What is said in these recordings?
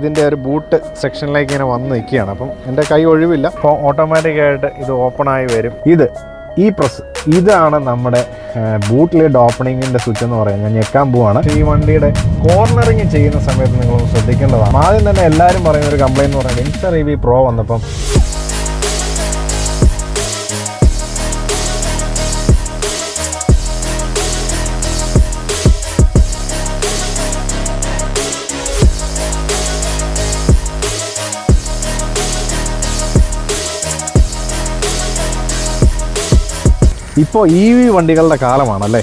ഇതിന്റെ ഒരു ബൂട്ട് സെക്ഷനിലേക്ക് ഇങ്ങനെ വന്ന് നിൽക്കുകയാണ്. അപ്പം എന്റെ കൈ ഒഴിവില്ല. അപ്പോൾ ഓട്ടോമാറ്റിക്കായിട്ട് ഇത് ഓപ്പൺ ആയി വരും. ഇത് ഈ പ്രസ് ഇതാണ് നമ്മുടെ ബൂട്ട് ഓപ്പണിങ്ങിന്റെ സ്വിച്ച് എന്ന് പറയുന്നത്. ഞെക്കാൻ പോവാണ്. ഈ വണ്ടിയുടെ കോർണറിങ് ചെയ്യുന്ന സമയത്ത് നിങ്ങൾ ശ്രദ്ധിക്കേണ്ടതാണ്. ആദ്യം തന്നെ എല്ലാവരും പറയുന്ന ഒരു കംപ്ലൈന്റ് എന്ന് പറയുന്നത് ഇൻസ്റ്റർ ഇ വി പ്രോ വന്നപ്പം ഇപ്പോൾ ഇ വി വണ്ടികളുടെ കാലമാണല്ലേ?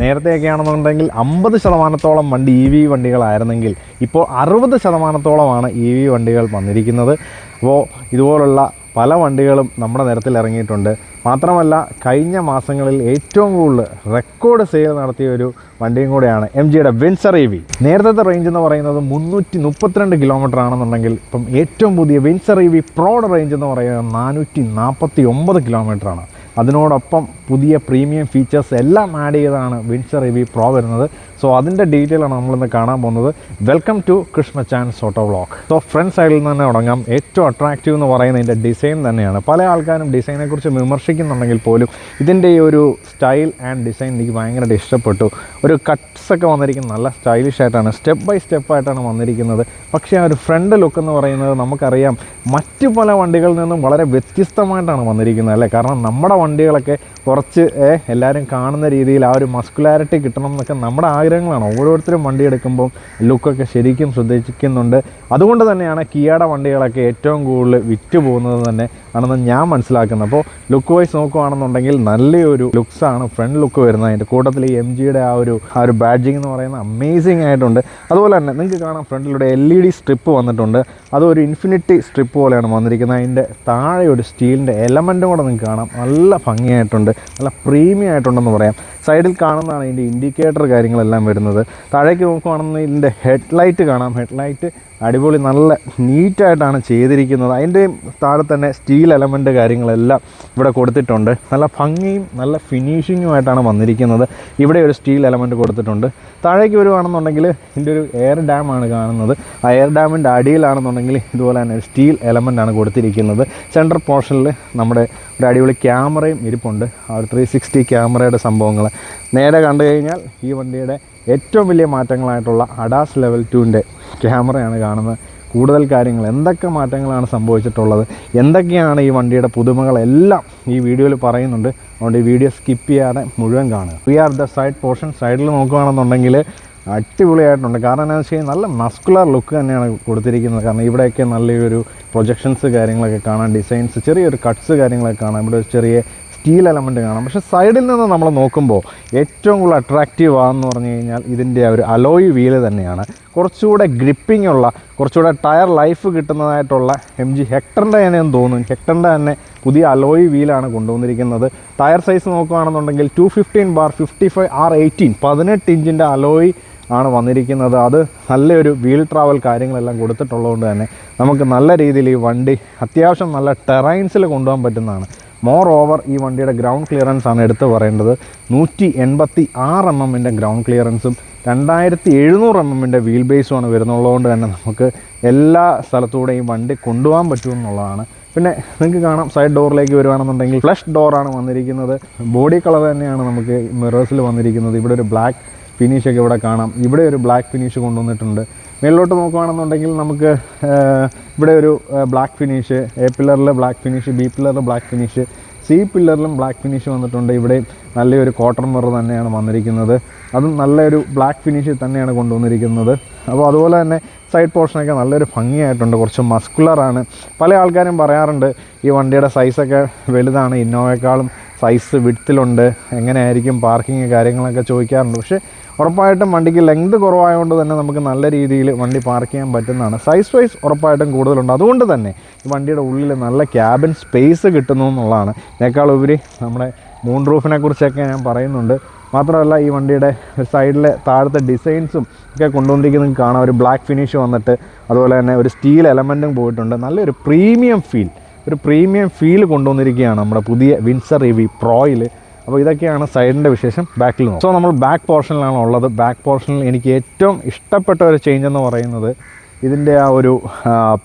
നേരത്തെയൊക്കെ ആണെന്നുണ്ടെങ്കിൽ അമ്പത് ശതമാനത്തോളം വണ്ടി ഇ വി വണ്ടികളായിരുന്നെങ്കിൽ ഇപ്പോൾ അറുപത് ശതമാനത്തോളമാണ് ഇ വി വണ്ടികൾ വന്നിരിക്കുന്നത്. അപ്പോൾ ഇതുപോലുള്ള പല വണ്ടികളും നമ്മുടെ നിരത്തിൽ ഇറങ്ങിയിട്ടുണ്ട്. മാത്രമല്ല കഴിഞ്ഞ മാസങ്ങളിൽ ഏറ്റവും കൂടുതൽ റെക്കോർഡ് സെയിൽ നടത്തിയ ഒരു വണ്ടിയും കൂടെയാണ് എം ജിയുടെ വിൻസർ ഇ വി നേരത്തെ റേഞ്ച് എന്ന് പറയുന്നത് മുന്നൂറ്റി മുപ്പത്തിരണ്ട് കിലോമീറ്റർ ആണെന്നുണ്ടെങ്കിൽ ഇപ്പം ഏറ്റവും പുതിയ Windsor E V pro range എന്ന് പറയുന്നത് നാനൂറ്റി നാൽപ്പത്തി ഒമ്പത് കിലോമീറ്ററാണ് അതിനോടൊപ്പം പുതിയ പ്രീമിയം ഫീച്ചേഴ്സ് എല്ലാം ആഡ് ചെയ്താണ് വിൻസർ ഇ വി പ്രോ വരുന്നത്. സോ അതിന്റെ ഡീറ്റെയിലാണ് നമ്മളിന്ന് കാണാൻ പോകുന്നത്. Welcome to Krishna chance auto vlog so front സൈഡിൽ നിന്ന് തന്നെ തുടങ്ങാം. ഏറ്റവും അട്രാക്റ്റീവ് എന്ന് പറയുന്നത് ഇതിന്റെ ഡിസൈൻ തന്നെയാണ്. പല ആൾക്കാരും ഡിസൈനെക്കുറിച്ച് വിമർശിക്കുന്നുണ്ടെങ്കിൽ പോലും ഇതിന്റെ ഈ ഒരു സ്റ്റൈൽ ആൻഡ് ഡിസൈൻ എനിക്ക് ഭയങ്കരമായിട്ട് ഇഷ്ടപ്പെട്ടു. ഒരു കട്ട്സ് ഒക്കെ വന്നിരിക്കുന്നത് നല്ല സ്റ്റൈലിഷ് ആയിട്ടാണ് സ്റ്റെപ്പ് ബൈ സ്റ്റെപ്പ് ആയിട്ടാണ് വന്നിരിക്കുന്നത്. പക്ഷേ ആ ഒരു ഫ്രണ്ട് ലുക്ക് എന്ന് പറയുന്നത് നമുക്കറിയാം മറ്റു പല വണ്ടികളിൽ നിന്നും വളരെ വ്യത്യസ്തമായിട്ടാണ് വന്നിരിക്കുന്നത് അല്ലേ? കാരണം നമ്മുടെ വണ്ടികളൊക്കെ കുറച്ച് എല്ലാവരും കാണുന്ന രീതിയിൽ ആ ഒരു മസ്കുലാരിറ്റി കിട്ടണം എന്നൊക്കെ നമ്മുടെ ആഗ്രഹങ്ങളാണ്. ഓരോരുത്തരും വണ്ടി എടുക്കുമ്പോൾ ലുക്കൊക്കെ ശരിക്കും ശ്രദ്ധിക്കുന്നുണ്ട്. അതുകൊണ്ട് തന്നെയാണ് കിയാട വണ്ടികളൊക്കെ ഏറ്റവും കൂടുതൽ വിറ്റ് പോകുന്നത് തന്നെ ആണെന്ന് ഞാൻ മനസ്സിലാക്കുന്നത് അപ്പോൾ ലുക്ക് വൈസ് നോക്കുകയാണെന്നുണ്ടെങ്കിൽ നല്ലൊരു ലുക്സാണ് ഫ്രണ്ട് ലുക്ക് വരുന്നത്. അതിന്റെ കൂട്ടത്തിൽ എം ജിയുടെ ആ ഒരു ആ ഒരു ബാഡ്ജിങ് എന്ന് പറയുന്നത് അമേസിങ് ആയിട്ടുണ്ട്. അതുപോലെ തന്നെ നിങ്ങൾക്ക് കാണാം ഫ്രണ്ടിലൂടെ എൽ ഇ ഡി സ്ട്രിപ്പ് വന്നിട്ടുണ്ട്. അതൊരു ഇൻഫിനിറ്റി സ്ട്രിപ്പ് പോലെയാണ് വന്നിരിക്കുന്നത്. അതിന്റെ താഴെ ഒരു സ്റ്റീലിന്റെ എലമെന്റും കൂടെ നിങ്ങൾക്ക് കാണാം. നല്ല ഭംഗിയായിട്ടുണ്ട്. നല്ല പ്രീമിയം ആയിട്ടുണ്ടെന്ന് പറയാം. സൈഡിൽ കാണുന്നതാണ് ഇതിന്റെ ഇൻഡിക്കേറ്റർ കാര്യങ്ങളെല്ലാം വരുന്നത്. താഴേക്ക് നോക്കുകയാണെന്നുണ്ടെങ്കിൽ ഇതിന്റെ ഹെഡ്ലൈറ്റ് കാണാം. ഹെഡ്ലൈറ്റ് അടിപൊളി നല്ല നീറ്റായിട്ടാണ് ചെയ്തിരിക്കുന്നത്. അതിന്റെ താഴെ തന്നെ സ്റ്റീൽ എലമെന്റ് കാര്യങ്ങളെല്ലാം ഇവിടെ കൊടുത്തിട്ടുണ്ട്. നല്ല ഭംഗിയും നല്ല ഫിനിഷിങ്ങുമായിട്ടാണ് വന്നിരിക്കുന്നത്. ഇവിടെ ഒരു സ്റ്റീൽ എലമെന്റ് കൊടുത്തിട്ടുണ്ട്. താഴേക്ക് വരുവാണെന്നുണ്ടെങ്കിൽ ഇതിന്റെ ഒരു എയർ ഡാമാണ് കാണുന്നത്. ആ എയർ ഡാമിന്റെ അടിയിലാണെന്നുണ്ടെങ്കിൽ ഇതുപോലെ തന്നെ ഒരു സ്റ്റീൽ എലമെന്റാണ് കൊടുത്തിരിക്കുന്നത്. സെൻട്രൽ പോർഷനിൽ നമ്മുടെ ഒരു അടിപൊളി ക്യാമറയും ഇരിപ്പുണ്ട്. ആ ഒരു ത്രീ സിക്സ്റ്റി ക്യാമറയുടെ സംഭവങ്ങൾ. നേരെ കണ്ടു കഴിഞ്ഞാൽ ഈ വണ്ടിയുടെ ഏറ്റവും വലിയ മാറ്റങ്ങളായിട്ടുള്ള അഡാസ് ലെവൽ ടുവിന്റെ ക്യാമറയാണ് കാണുന്നത് കൂടുതൽ കാര്യങ്ങൾ. എന്തൊക്കെ മാറ്റങ്ങളാണ് സംഭവിച്ചിട്ടുള്ളത്? എന്തൊക്കെയാണ് ഈ വണ്ടിയുടെ പുതുമകളെല്ലാം ഈ വീഡിയോയിൽ പറയുന്നുണ്ട്. അതുകൊണ്ട് ഈ വീഡിയോ സ്കിപ്പ് ചെയ്യാതെ മുഴുവൻ കാണുക. We are the side portion സൈഡിൽ നോക്കുകയാണെന്നുണ്ടെങ്കിൽ അടിപൊളിയായിട്ടുണ്ട്. കാരണം എന്താണെന്ന് വെച്ച് കഴിഞ്ഞാൽ നല്ല മസ്കുലർ ലുക്ക് തന്നെയാണ് കൊടുത്തിരിക്കുന്നത്. കാരണം ഇവിടെയൊക്കെ നല്ലൊരു പ്രൊജക്ഷൻസ് കാര്യങ്ങളൊക്കെ കാണാൻ ഡിസൈൻസ് ചെറിയൊരു കട്ട്സ് കാര്യങ്ങളൊക്കെ കാണാം. ഇവിടെ ചെറിയ സ്റ്റീൽ എലമെന്റ് കാണാം. പക്ഷേ സൈഡിൽ നിന്ന് നമ്മൾ നോക്കുമ്പോൾ ഏറ്റവും കൂടുതൽ അട്രാക്റ്റീവ് ആണെന്ന് പറഞ്ഞു കഴിഞ്ഞാൽ ഇതിന്റെ ഒരു അലോയ് വീൽ തന്നെയാണ്. കുറച്ചുകൂടെ ഗ്രിപ്പിംഗ് ഉള്ള കുറച്ചുകൂടെ ടയർ ലൈഫ് കിട്ടുന്നതായിട്ടുള്ള എം ജി ഹെക്ടറിന്റെ തന്നെ എന്ന് തോന്നുന്നു. ഹെക്ടറിന്റെ തന്നെ പുതിയ അലോയ് വീലാണ് കൊണ്ടുവന്നിരിക്കുന്നത്. ടയർ സൈസ് നോക്കുകയാണെന്നുണ്ടെങ്കിൽ two fifteen bar fifty five R eighteen പതിനെട്ട് ഇഞ്ചിന്റെ അലോയ് ആണ് വന്നിരിക്കുന്നത്. അത് നല്ലൊരു വീൽ ട്രാവൽ കാര്യങ്ങളെല്ലാം കൊടുത്തിട്ടുള്ളതുകൊണ്ട് തന്നെ നമുക്ക് നല്ല രീതിയിൽ ഈ വണ്ടി അത്യാവശ്യം നല്ല ടെറൈൻസിൽ കൊണ്ടുപോകാൻ പറ്റുന്നതാണ്. മോർ ഓവർ ഈ വണ്ടിയുടെ ഗ്രൗണ്ട് ക്ലിയറൻസ് ആണ് എടുത്തു പറയേണ്ടത്. നൂറ്റി എൺപത്തി ആറ് എം എമ്മിന്റെ ഗ്രൗണ്ട് ക്ലിയറൻസും രണ്ടായിരത്തി എഴുന്നൂറ് എം എമ്മിന്റെ വീൽ ബേസുമാണ് വരുന്നുള്ളതുകൊണ്ട് തന്നെ നമുക്ക് എല്ലാ സ്ഥലത്തൂടെയും വണ്ടി കൊണ്ടുപോകാൻ പറ്റുമെന്നുള്ളതാണ് പിന്നെ നിങ്ങൾക്ക് കാണാം സൈഡ് ഡോറിലേക്ക് വരുവാണെന്നുണ്ടെങ്കിൽ ഫ്ലഷ് ഡോറാണ് വന്നിരിക്കുന്നത്. ബോഡി കളർ തന്നെയാണ് നമുക്ക് മിറേഴ്സിൽ വന്നിരിക്കുന്നത്. ഇവിടെ ഒരു ബ്ലാക്ക് ഫിനിഷൊക്കെ ഇവിടെ കാണാം. ഇവിടെ ഒരു ബ്ലാക്ക് ഫിനിഷ് കൊണ്ടുവന്നിട്ടുണ്ട്. മേളിലോട്ട് നോക്കുകയാണെന്നുണ്ടെങ്കിൽ നമുക്ക് ഇവിടെ ഒരു ബ്ലാക്ക് ഫിനിഷ് എ പില്ലറിൽ ബ്ലാക്ക് ഫിനിഷ് ബി പില്ലറിൽ ബ്ലാക്ക് ഫിനിഷ് സി പില്ലറിലും ബ്ലാക്ക് ഫിനിഷ് വന്നിട്ടുണ്ട്. ഇവിടെ നല്ലൊരു കോട്ടൺ മിറർ തന്നെയാണ് വന്നിരിക്കുന്നത്. അതും നല്ലൊരു ബ്ലാക്ക് ഫിനിഷ് തന്നെയാണ് കൊണ്ടുവന്നിരിക്കുന്നത്. അപ്പോൾ അതുപോലെ തന്നെ സൈഡ് പോർഷനൊക്കെ നല്ലൊരു ഭംഗിയായിട്ടുണ്ട്. കുറച്ച് മസ്കുലറാണ് പല ആൾക്കാരും പറയാറുണ്ട് ഈ വണ്ടിയുടെ സൈസൊക്കെ വലുതാണ് ഇന്നോവയെക്കാളും സൈസ് വിഡ്ത്തിലുണ്ട് എങ്ങനെയായിരിക്കും പാർക്കിങ് കാര്യങ്ങളൊക്കെ ചോദിക്കാറുണ്ട്. പക്ഷേ ഉറപ്പായിട്ടും വണ്ടിക്ക് ലെങ്ത് കുറവായതുകൊണ്ട് തന്നെ നമുക്ക് നല്ല രീതിയിൽ വണ്ടി പാർക്ക് ചെയ്യാൻ പറ്റുന്നതാണ്. സൈസ് വൈസ് ഉറപ്പായിട്ടും കൂടുതലുണ്ട്. അതുകൊണ്ട് തന്നെ ഈ വണ്ടിയുടെ ഉള്ളിൽ നല്ല ക്യാബിൻ സ്പേസ് കിട്ടുന്നു എന്നുള്ളതാണ്. ഇതിനേക്കാൾ ഉപരി നമ്മുടെ മൂൺ റൂഫിനെ കുറിച്ചൊക്കെ ഞാൻ പറയുന്നുണ്ട്. മാത്രമല്ല ഈ വണ്ടിയുടെ സൈഡിലെ താഴത്തെ ഡിസൈൻസും ഒക്കെ കൊണ്ടുവന്നിരിക്കുന്നത് കാണാം. ഒരു ബ്ലാക്ക് ഫിനിഷ് വന്നിട്ട് അതുപോലെ തന്നെ ഒരു സ്റ്റീൽ എലമെന്റും പോയിട്ടുണ്ട്. നല്ലൊരു പ്രീമിയം ഫീൽ ഒരു പ്രീമിയം ഫീൽ കൊണ്ടുവന്നിരിക്കുകയാണ് നമ്മുടെ പുതിയ വിൻസർ ഇ വി പ്രോയിൽ അപ്പോൾ ഇതൊക്കെയാണ് സൈഡിന്റെ വിശേഷം ബാക്കിൽ സോ നമ്മൾ ബാക്ക് പോർഷനിലാണ് ഉള്ളത്. ബാക്ക് പോർഷനിൽ എനിക്ക് ഏറ്റവും ഇഷ്ടപ്പെട്ട ഒരു ചേഞ്ച് എന്ന് പറയുന്നത് ഇതിന്റെ ആ ഒരു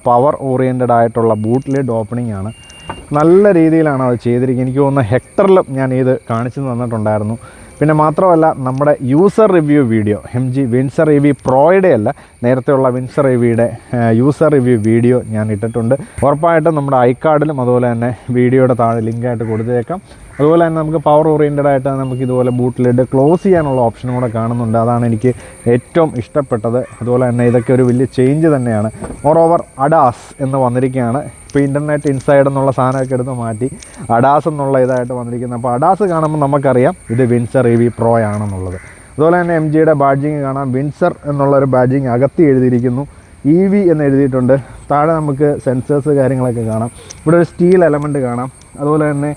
പവർ ഓറിയന്റഡ് ആയിട്ടുള്ള ബൂട്ട് ഓപ്പണിംഗ് ആണ്. നല്ല രീതിയിലാണ് അത് ചെയ്തിരിക്കുന്നത്. എനിക്ക് തോന്നുന്ന ഹെക്ടറിലും ഞാൻ ഇത് കാണിച്ചു തന്നിട്ടുണ്ടായിരുന്നു. പിന്നെ മാത്രമല്ല നമ്മുടെ user review video M G Windsor E V പ്രോയുടെ അല്ല നേരത്തെയുള്ള വിൻസർ ഇ വിയുടെ യൂസർ റിവ്യൂ വീഡിയോ ഞാൻ ഇട്ടിട്ടുണ്ട്. ഉറപ്പായിട്ടും നമ്മുടെ ഐ കാർഡിലും അതുപോലെ തന്നെ വീഡിയോയുടെ താഴെ ലിങ്കായിട്ട് കൊടുത്തേക്കാം. അതുപോലെ തന്നെ നമുക്ക് പവർ ഓറിയന്റഡ് ആയിട്ട് നമുക്ക് ഇതുപോലെ ബൂട്ടിലിട്ട് ക്ലോസ് ചെയ്യാനുള്ള ഓപ്ഷനും കൂടെ കാണുന്നുണ്ട്. അതാണ് എനിക്ക് ഏറ്റവും ഇഷ്ടപ്പെട്ടത്. അതുപോലെ തന്നെ ഇതൊക്കെ ഒരു വലിയ ചേഞ്ച് തന്നെയാണ്. മോർ ഓവർ അഡാസ് എന്ന് വന്നിരിക്കുകയാണ്. ഇപ്പോൾ ഇന്റർനെറ്റ് ഇൻസൈഡ് എന്നുള്ള സാധനമൊക്കെ എടുത്ത് മാറ്റി അഡാസ് എന്നുള്ള ഇതായിട്ട് വന്നിരിക്കുന്നത് അപ്പോൾ അഡാസ് കാണുമ്പോൾ നമുക്കറിയാം ഇത് വിൻസർ ഇ വി പ്രോ ആണെന്നുള്ളത്. അതുപോലെ തന്നെ എം ജിയുടെ ബാഡ്ജിങ് കാണാം. വിൻസർ എന്നുള്ളൊരു ബാഡ്ജിങ് അകത്തി എഴുതിയിരിക്കുന്നു. ഇ വി എന്ന് എഴുതിയിട്ടുണ്ട്. താഴെ നമുക്ക് സെൻസേഴ്സ് കാര്യങ്ങളൊക്കെ കാണാം. ഇവിടെ ഒരു സ്റ്റീൽ എലമെന്റ് കാണാം. അതുപോലെ തന്നെ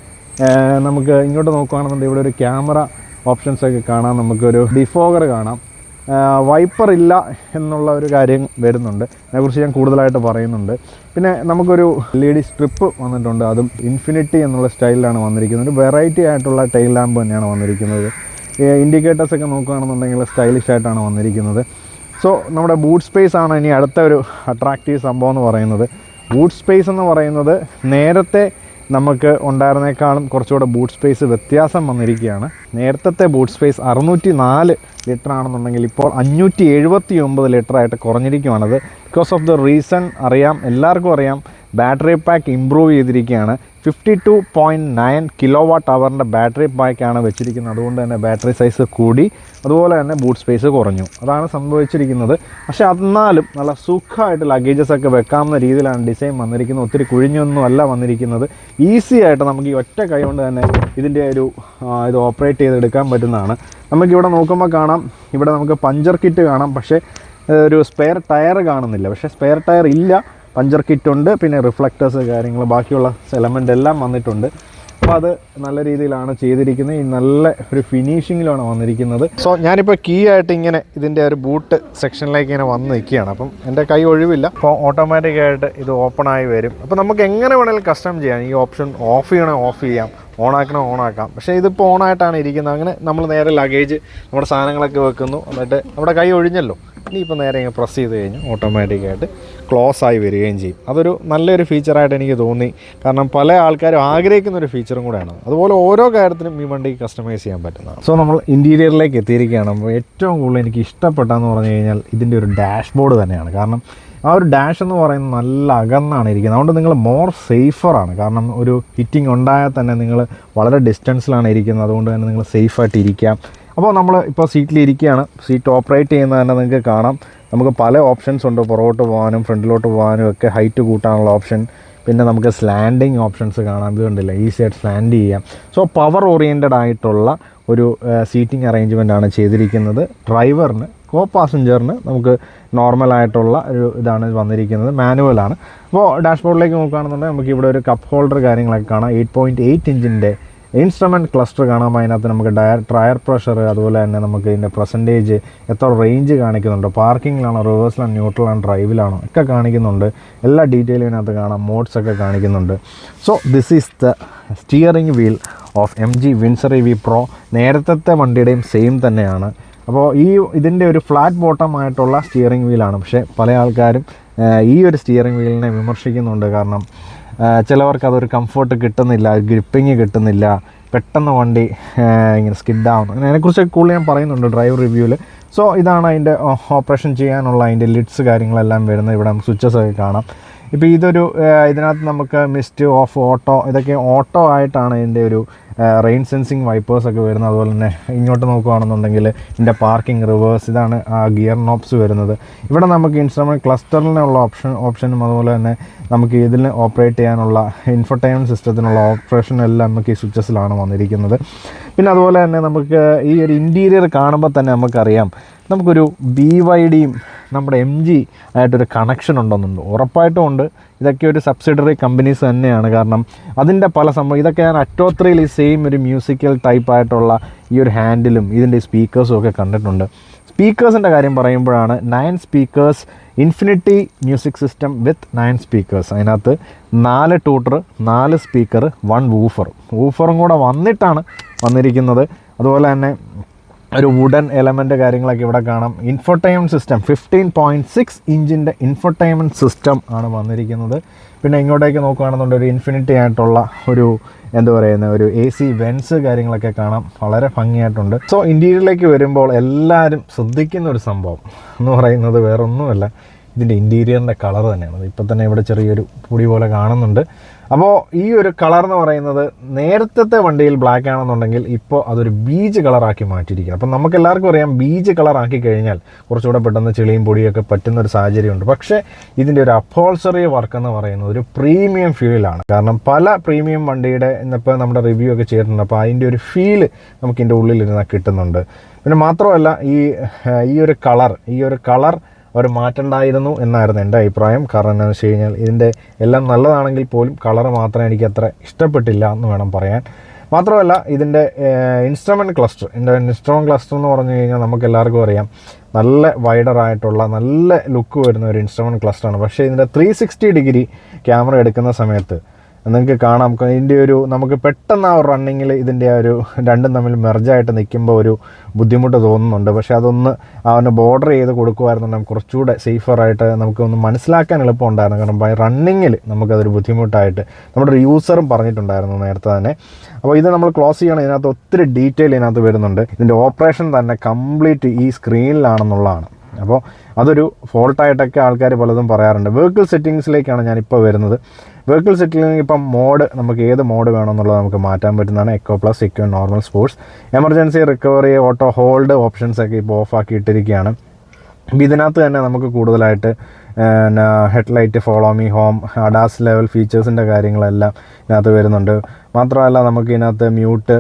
നമുക്ക് ഇങ്ങോട്ട് നോക്കുകയാണെന്നുണ്ടെങ്കിൽ ഇവിടെ ഒരു ക്യാമറ ഓപ്ഷൻസൊക്കെ കാണാം. നമുക്കൊരു ഡിഫോഗർ കാണാം. വൈപ്പർ ഇല്ല എന്നുള്ള ഒരു കാര്യം വരുന്നുണ്ട്. അതിനെക്കുറിച്ച് ഞാൻ കൂടുതലായിട്ട് പറയുന്നുണ്ട്. പിന്നെ നമുക്കൊരു എൽ ഇ ഡി സ്ട്രിപ്പ് വന്നിട്ടുണ്ട്. അതും ഇൻഫിനിറ്റി എന്നുള്ള സ്റ്റൈലിലാണ് വന്നിരിക്കുന്നത്. ഒരു വെറൈറ്റി ആയിട്ടുള്ള ടൈൽ ലാമ്പ് തന്നെയാണ് വന്നിരിക്കുന്നത്. ഇൻഡിക്കേറ്റേഴ്സൊക്കെ നോക്കുകയാണെന്നുണ്ടെങ്കിൽ സ്റ്റൈലിഷ് ആയിട്ടാണ് വന്നിരിക്കുന്നത്. സോ നമ്മുടെ ബൂട്ട് സ്പേസ് ആണ് ഇനി അടുത്ത ഒരു അട്രാക്റ്റീവ് സംഭവം എന്ന് പറയുന്നത്. ബൂട്ട് സ്പേസ് എന്ന് പറയുന്നത് നേരത്തെ നമുക്ക് ഉണ്ടായിരുന്നേക്കാളും കുറച്ചുകൂടെ ബൂട്ട് സ്പേസ് വ്യത്യാസം വന്നിരിക്കുകയാണ്. നേരത്തെ ബൂട്ട് സ്പേസ് അറുന്നൂറ്റി നാല് ലിറ്റർ ആണെന്നുണ്ടെങ്കിൽ ഇപ്പോൾ അഞ്ഞൂറ്റി എഴുപത്തി ഒമ്പത് ലിറ്റർ ആയിട്ട് കുറഞ്ഞിരിക്കുകയാണത് ബിക്കോസ് ഓഫ് ദ റീസൺ അറിയാം എല്ലാവർക്കും അറിയാം. ബാറ്ററി പാക്ക് ഇമ്പ്രൂവ് ചെയ്തിരിക്കുകയാണ്. Fifty two point nine kilo watt അവറിന്റെ battery പാക്കാണ് വെച്ചിരിക്കുന്നത്. അതുകൊണ്ട് തന്നെ ബാറ്ററി സൈസ് കൂടി അതുപോലെ തന്നെ ബൂട്ട് സ്പേസ് കുറഞ്ഞു. അതാണ് സംഭവിച്ചിരിക്കുന്നത്. പക്ഷേ എന്നാലും നല്ല സുഖമായിട്ട് ലഗേജസ് ഒക്കെ വെക്കാവുന്ന രീതിയിലാണ് ഡിസൈൻ വന്നിരിക്കുന്നത്. ഒത്തിരി കുഴിഞ്ഞൊന്നും അല്ല വന്നിരിക്കുന്നത്. ഈസി ആയിട്ട് നമുക്ക് ഈ ഒറ്റ കൈ കൊണ്ട് തന്നെ ഇതിന്റെ ഒരു ഇത് ഓപ്പറേറ്റ് ചെയ്തെടുക്കാൻ പറ്റുന്നതാണ്. നമുക്കിവിടെ നോക്കുമ്പോൾ കാണാം. ഇവിടെ നമുക്ക് പഞ്ചർ കിറ്റ് കാണാം. പക്ഷേ ഒരു സ്പെയർ ടയർ കാണുന്നില്ല. പക്ഷേ സ്പെയർ ടയർ ഇല്ല. പഞ്ചർ കിറ്റ് ഉണ്ട് പിന്നെ റിഫ്ലക്റ്റേഴ്സ് കാര്യങ്ങൾ ബാക്കിയുള്ള എലമെന്റ് എല്ലാം വന്നിട്ടുണ്ട്. അപ്പോൾ അത് നല്ല രീതിയിലാണ് ചെയ്തിരിക്കുന്നത്. ഈ നല്ല ഒരു ഫിനിഷിങ്ങിലാണ് വന്നിരിക്കുന്നത്. സോ ഞാനിപ്പോൾ കീ ആയിട്ട് ഇങ്ങനെ ഇതിന്റെ ഒരു ബൂട്ട് സെക്ഷനിലേക്ക് ഇങ്ങനെ വന്ന് നിൽക്കുകയാണ്. അപ്പം എന്റെ കൈ ഒഴിവില്ല. അപ്പോൾ ഓട്ടോമാറ്റിക്കായിട്ട് ഇത് ഓപ്പൺ ആയി വരും. അപ്പോൾ നമുക്ക് എങ്ങനെ വേണമെങ്കിലും കസ്റ്റം ചെയ്യാം. ഈ ഓപ്ഷൻ ഓഫ് ചെയ്യണേ ഓഫ് ചെയ്യാം. ഓണാക്കണോ ഓണാക്കാം. പക്ഷേ ഇതിപ്പോൾ ഓണായിട്ടാണ് ഇരിക്കുന്നത്. അങ്ങനെ നമ്മൾ നേരെ ലഗേജ് നമ്മുടെ സാധനങ്ങളൊക്കെ വെക്കുന്നു. എന്നിട്ട് നമ്മുടെ കൈ ഒഴിഞ്ഞല്ലോ. ഇനിയിപ്പോൾ നേരെ ഇങ്ങനെ പ്രസ് ചെയ്ത് കഴിഞ്ഞാൽ ഓട്ടോമാറ്റിക്കായിട്ട് ക്ലോസ് ആയി വരികയും ചെയ്യും. അതൊരു നല്ലൊരു ഫീച്ചറായിട്ട് എനിക്ക് തോന്നി. കാരണം പല ആൾക്കാരും ആഗ്രഹിക്കുന്ന ഒരു ഫീച്ചറും കൂടെയാണ്. അതുപോലെ ഓരോ കാര്യത്തിനും ഈ വണ്ടി കസ്റ്റമൈസ് ചെയ്യാൻ പറ്റുന്നതാണ്. സോ നമ്മൾ ഇന്റീരിയറിലേക്ക് എത്തിയിരിക്കുകയാണ്. അപ്പോൾ ഏറ്റവും കൂടുതൽ എനിക്ക് ഇഷ്ടപ്പെട്ടതെന്ന് പറഞ്ഞു കഴിഞ്ഞാൽ ഇതിന്റെ ഒരു ഡാഷ്ബോർഡ് തന്നെയാണ്. കാരണം ആ ഒരു ഡാഷ് എന്ന് പറയുന്നത് നല്ല അകന്നാണ് ഇരിക്കുന്നത്. അതുകൊണ്ട് നിങ്ങൾ മോർ സേഫറാണ് കാരണം ഒരു ഹിറ്റിംഗ് ഉണ്ടായാൽ തന്നെ നിങ്ങൾ വളരെ ഡിസ്റ്റൻസിലാണ് ഇരിക്കുന്നത്. അതുകൊണ്ട് തന്നെ നിങ്ങൾ സേഫായിട്ട് ഇരിക്കാം. അപ്പോൾ നമ്മൾ ഇപ്പോൾ സീറ്റിൽ ഇരിക്കുകയാണ്. സീറ്റ് ഓപ്പറേറ്റ് ചെയ്യുന്നത് തന്നെ നിങ്ങൾക്ക് കാണാം. നമുക്ക് പല ഓപ്ഷൻസ് ഉണ്ട്. പുറകോട്ട് പോകാനും ഫ്രണ്ടിലോട്ട് പോകാനും ഒക്കെ ഹൈറ്റ് കൂട്ടാനുള്ള ഓപ്ഷൻ പിന്നെ നമുക്ക് സ്ലാൻഡിങ് ഓപ്ഷൻസ് കാണാം. ഇത് കണ്ടില്ല? ഈസി ആയിട്ട് സ്ലാൻഡ് ചെയ്യാം. സോ പവർ ഓറിയന്റഡ് ആയിട്ടുള്ള ഒരു സീറ്റിംഗ് അറേഞ്ച്മെന്റ് ആണ് ചെയ്തിരിക്കുന്നത്. ഡ്രൈവറിന് കോ പാസഞ്ചറിന് നമുക്ക് നോർമൽ ആയിട്ടുള്ള ഒരു ഇതാണ് വന്നിരിക്കുന്നത്. മാനുവലാണ് അപ്പോൾ ഡാഷ്ബോർഡിലേക്ക് നോക്കുകയാണെന്നുണ്ടെങ്കിൽ നമുക്ക് ഇവിടെ ഒരു കപ്പ് ഹോൾഡർ കാര്യങ്ങളൊക്കെ കാണാം. എയ്റ്റ് പോയിന്റ് എയ്റ്റ് ഇഞ്ചിന്റെ ഇൻസ്ട്രുമെന്റ് ക്ലസ്റ്റർ കാണാം. അതിനകത്ത് നമുക്ക് ഡയർ ടയർ പ്രഷർ അതുപോലെ തന്നെ നമുക്ക് ഇതിന്റെ പെർസെന്റേജ് എത്ര റേഞ്ച് കാണിക്കുന്നുണ്ട്. പാർക്കിങ്ങിലാണോ റിവേഴ്സിലാണോ ന്യൂട്രലാണോ ഡ്രൈവിലാണോ ഒക്കെ കാണിക്കുന്നുണ്ട്. എല്ലാ ഡീറ്റെയിലും ഇതിനകത്ത് കാണാം. മോഡ്സ് ഒക്കെ കാണിക്കുന്നുണ്ട്. So this is the steering wheel of M G Windsor E V pro നേരത്തെ വണ്ടിയുടെയും സെയിം തന്നെയാണ്. അപ്പോൾ ഈ ഇതിന്റെ ഒരു ഫ്ലാറ്റ് ബോട്ടം ആയിട്ടുള്ള സ്റ്റിയറിംഗ് വീലാണ് പക്ഷേ പല ആൾക്കാരും ഈ ഒരു സ്റ്റിയറിംഗ് വീലിനെ വിമർശിക്കുന്നുണ്ട്. കാരണം ചിലവർക്ക് അതൊരു കംഫർട്ട് കിട്ടുന്നില്ല ഗ്രിപ്പിങ് കിട്ടുന്നില്ല. പെട്ടെന്ന് വണ്ടി ഇങ്ങനെ സ്കിഡാവുന്നു അങ്ങനെ അതിനെക്കുറിച്ചൊക്കെ കൂടുതൽ ഞാൻ പറയുന്നുണ്ട് ഡ്രൈവർ റിവ്യൂവിൽ സോ ഇതാണ് അതിന്റെ ഓപ്പറേഷൻ ചെയ്യാനുള്ള അതിന്റെ ലിഡ്സ് കാര്യങ്ങളെല്ലാം വരുന്നത്. ഇവിടെ നമുക്ക് സ്വിച്ചസ് ഒക്കെ കാണാം. ഇപ്പോൾ ഇതൊരു ഇതിനകത്ത് നമുക്ക് മിസ്റ്റ് ഓഫ് ഓട്ടോ ഇതൊക്കെ ഓട്ടോ ആയിട്ടാണ് ഇതിന്റെ ഒരു റെയിൻ സെൻസിങ് വൈപ്പേഴ്സ് ഒക്കെ വരുന്നത്. അതുപോലെ തന്നെ ഇങ്ങോട്ട് നോക്കുകയാണെന്നുണ്ടെങ്കിൽ ഇതിന്റെ പാർക്കിംഗ് റിവേഴ്സ് ഇതാണ് ആ ഗിയർ നോബ്സ് വരുന്നത്. ഇവിടെ നമുക്ക് ഇൻസ്ട്രുമെന്റ് ക്ലസ്റ്ററിനുള്ള ഓപ്ഷൻ ഓപ്ഷനും അതുപോലെ തന്നെ നമുക്ക് ഇതിൽ ഓപ്പറേറ്റ് ചെയ്യാനുള്ള ഇൻഫർടൈൻമെന്റ് സിസ്റ്റത്തിനുള്ള ഓപ്പറേഷൻ എല്ലാം നമുക്ക് ഈ സ്വിച്ചസിലാണ് വന്നിരിക്കുന്നത്. പിന്നെ അതുപോലെ തന്നെ നമുക്ക് ഈ ഒരു ഇന്റീരിയർ കാണുമ്പോൾ തന്നെ നമുക്കറിയാം നമുക്കൊരു ബി വൈ ഡിയും നമ്മുടെ എം ജി ആയിട്ടൊരു കണക്ഷൻ ഉണ്ടെന്നുണ്ട്. ഉറപ്പായിട്ടും ഉണ്ട്. ഇതൊക്കെ ഒരു സബ്സിഡറി കമ്പനീസ് തന്നെയാണ്. കാരണം അതിന്റെ പല സംഭവം ഇതൊക്കെ ഞാൻ അറ്റോത്രയിൽ ഈ സെയിം ഒരു മ്യൂസിക്കൽ ടൈപ്പ് ആയിട്ടുള്ള ഈ ഒരു ഹാൻഡിലും ഇതിന്റെ സ്പീക്കേഴ്സും ഒക്കെ കണ്ടിട്ടുണ്ട്. സ്പീക്കേഴ്സിന്റെ കാര്യം പറയുമ്പോഴാണ് nine speakers infinity music system with nine speakers അതിനകത്ത് നാല് ട്യൂട്ടർ നാല് സ്പീക്കർ വൺ വൂഫർ വൂഫറും കൂടെ വന്നിട്ടാണ് വന്നിരിക്കുന്നത്. അതുപോലെ തന്നെ ഒരു വുഡൻ എലമെന്റ് കാര്യങ്ങളൊക്കെ ഇവിടെ കാണാം. Infotainment system fifteen point six ഇഞ്ചിന്റെ infotainment system ആണ് വന്നിരിക്കുന്നത്. പിന്നെ ഇങ്ങോട്ടേക്ക് നോക്കുകയാണെന്നുണ്ടെങ്കിൽ ഒരു ഇൻഫിനിറ്റി ആയിട്ടുള്ള ഒരു എന്താ പറയുന്ന ഒരു എ സി വെൻസ് കാര്യങ്ങളൊക്കെ കാണാം. വളരെ ഭംഗിയായിട്ടുണ്ട്. സോ ഇന്റീരിയറിലേക്ക് വരുമ്പോൾ എല്ലാവരും ശ്രദ്ധിക്കുന്ന ഒരു സംഭവം എന്ന് പറയുന്നത് വേറൊന്നുമല്ല. ഇതിന്റെ ഇന്റീരിയറിന്റെ കളർ തന്നെയാണ്. ഇപ്പം തന്നെ ഇവിടെ ചെറിയൊരു പൊടി പോലെ കാണുന്നുണ്ട്. അപ്പോൾ ഈ ഒരു കളർ എന്ന് പറയുന്നത് നേരത്തെ വണ്ടിയിൽ ബ്ലാക്ക് ആണെന്നുണ്ടെങ്കിൽ ഇപ്പോൾ അതൊരു ബീച്ച് കളറാക്കി മാറ്റിയിരിക്കുക അപ്പം നമുക്ക് എല്ലാവർക്കും അറിയാം ബീച്ച് കളറാക്കി കഴിഞ്ഞാൽ കുറച്ചുകൂടെ പെട്ടെന്ന് ചെളിയും പൊടിയൊക്കെ പറ്റുന്ന ഒരു സാഹചര്യമുണ്ട്. പക്ഷേ ഇതിന്റെ ഒരു അപ്പോൾസറി വർക്ക് എന്ന് പറയുന്നത് ഒരു പ്രീമിയം ഫീലാണ് കാരണം പല പ്രീമിയം വണ്ടിയുടെ ഇന്നിപ്പോൾ നമ്മുടെ റിവ്യൂ ഒക്കെ ചെയ്തിട്ടുണ്ട്. അപ്പോൾ അതിന്റെ ഒരു ഫീൽ നമുക്ക് ഇതിന്റെ ഉള്ളിലിരുന്നാൽ കിട്ടുന്നുണ്ട്. പിന്നെ മാത്രമല്ല ഈ ഈ ഒരു കളർ ഈ ഒരു കളർ അവർ മാറ്റണ്ടായിരുന്നു എന്നായിരുന്നു എന്റെ അഭിപ്രായം. കാരണം എന്താണെന്ന് വെച്ച് കഴിഞ്ഞാൽ ഇതിന്റെ എല്ലാം നല്ലതാണെങ്കിൽ പോലും കളർ മാത്രം എനിക്ക് അത്ര ഇഷ്ടപ്പെട്ടില്ല എന്ന് വേണം പറയാൻ. മാത്രമല്ല ഇതിന്റെ ഇൻസ്ട്രുമെന്റ് ക്ലസ്റ്റർ ഇതിന്റെ ഇൻസ്ട്രുമെന്റ് ക്ലസ്റ്റർ എന്ന് പറഞ്ഞു കഴിഞ്ഞാൽ നമുക്ക് എല്ലാവർക്കും അറിയാം. നല്ല വൈഡറായിട്ടുള്ള നല്ല ലുക്ക് വരുന്ന ഒരു ഇൻസ്ട്രുമെന്റ് ക്ലസ്റ്ററാണ് പക്ഷേ ഇതിന്റെ ത്രീ സിക്സ്റ്റി ഡിഗ്രി ക്യാമറ എടുക്കുന്ന സമയത്ത് നിങ്ങൾക്ക് കാണാം. ഇതിന്റെ ഒരു നമുക്ക് പെട്ടെന്ന് ആ റണ്ണിങ്ങിൽ ഇതിന്റെ ആ ഒരു രണ്ടും തമ്മിൽ മെർജായിട്ട് നിൽക്കുമ്പോൾ ഒരു ബുദ്ധിമുട്ട് തോന്നുന്നുണ്ട്. പക്ഷേ അതൊന്ന് അവന് ബോർഡർ ചെയ്ത് കൊടുക്കുമായിരുന്നുണ്ടെങ്കിൽ കുറച്ചുകൂടെ സേഫറായിട്ട് നമുക്ക് ഒന്ന് മനസ്സിലാക്കാൻ എളുപ്പമുണ്ടായിരുന്നു. കാരണം റണ്ണിങ്ങിൽ നമുക്കതൊരു ബുദ്ധിമുട്ടായിട്ട് നമ്മുടെ ഒരു യൂസറും പറഞ്ഞിട്ടുണ്ടായിരുന്നു നേരത്തെ തന്നെ. അപ്പോൾ ഇത് നമ്മൾ ക്ലോസ് ചെയ്യണം. ഇതിനകത്ത് ഒത്തിരി ഡീറ്റെയിൽ ഇതിനകത്ത് വരുന്നുണ്ട്. ഇതിന്റെ ഓപ്പറേഷൻ തന്നെ കംപ്ലീറ്റ് ഈ സ്ക്രീനിലാണെന്നുള്ളതാണ് അപ്പോൾ അതൊരു ഫോൾട്ടായിട്ടൊക്കെ ആൾക്കാർ പലതും പറയാറുണ്ട്. വെഹിക്കിൾ സെറ്റിങ്സിലേക്കാണ് ഞാനിപ്പോൾ വരുന്നത്. വെഹിക്കിൾ സെറ്റിംഗ് ഇപ്പം മോഡ് നമുക്ക് ഏത് മോഡ് വേണമെന്നുള്ളത് നമുക്ക് മാറ്റാൻ പറ്റുന്നതാണ് eco plus eco normal sports emergency recovery auto hold options ഒക്കെ ഇപ്പോൾ ഓഫ് ആക്കി ഇട്ടിരിക്കുകയാണ്. ഇതിനകത്ത് തന്നെ നമുക്ക് കൂടുതലായിട്ട് പിന്നെ headlight follow me home ADAS level ഫീച്ചേഴ്സിന്റെ കാര്യങ്ങളെല്ലാം ഇതിനകത്ത് വരുന്നുണ്ട്. മാത്രമല്ല നമുക്ക് ഇതിനകത്ത് മ്യൂട്ട്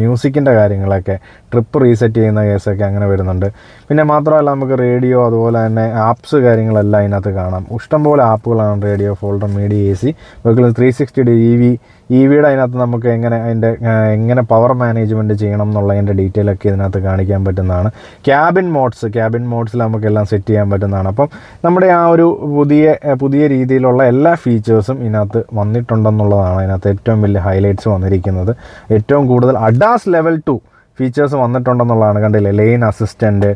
മ്യൂസിക്കിന്റെ കാര്യങ്ങളൊക്കെ ട്രിപ്പ് റീസെറ്റ് ചെയ്യുന്ന കേസൊക്കെ അങ്ങനെ വരുന്നുണ്ട്. പിന്നെ മാത്രമല്ല നമുക്ക് റേഡിയോ അതുപോലെ തന്നെ ആപ്സ് കാര്യങ്ങളെല്ലാം ഇതിനകത്ത് കാണാം. ഇഷ്ടംപോലെ ആപ്പുകളാണ് radio folder media A C vehicle three sixty E V E വിയുടെ അതിനകത്ത് നമുക്ക് എങ്ങനെ അതിന്റെ എങ്ങനെ പവർ മാനേജ്മെന്റ് ചെയ്യണം എന്നുള്ളതിന്റെ ഡീറ്റെയിൽ ഒക്കെ ഇതിനകത്ത് കാണിക്കാൻ പറ്റുന്നതാണ്. ക്യാബിൻ മോഡ്സ് ക്യാബിൻ മോഡ്സിൽ നമുക്കെല്ലാം സെറ്റ് ചെയ്യാൻ പറ്റുന്നതാണ്. അപ്പം നമ്മുടെ ആ ഒരു പുതിയ പുതിയ രീതിയിലുള്ള എല്ലാ ഫീച്ചേഴ്സും ഇതിനകത്ത് വന്നിട്ടുണ്ടെന്നുള്ളതാണ് അതിനകത്ത് ഏറ്റവും വലിയ ഹൈലൈറ്റ്സ് വന്നിരിക്കുന്നത്. ഏറ്റവും കൂടുതൽ അഡാസ് ലെവൽ ടു ഫീച്ചേഴ്സ് വന്നിട്ടുണ്ടെന്നുള്ളതാണ് കണ്ടില്ലേ? Lane assistant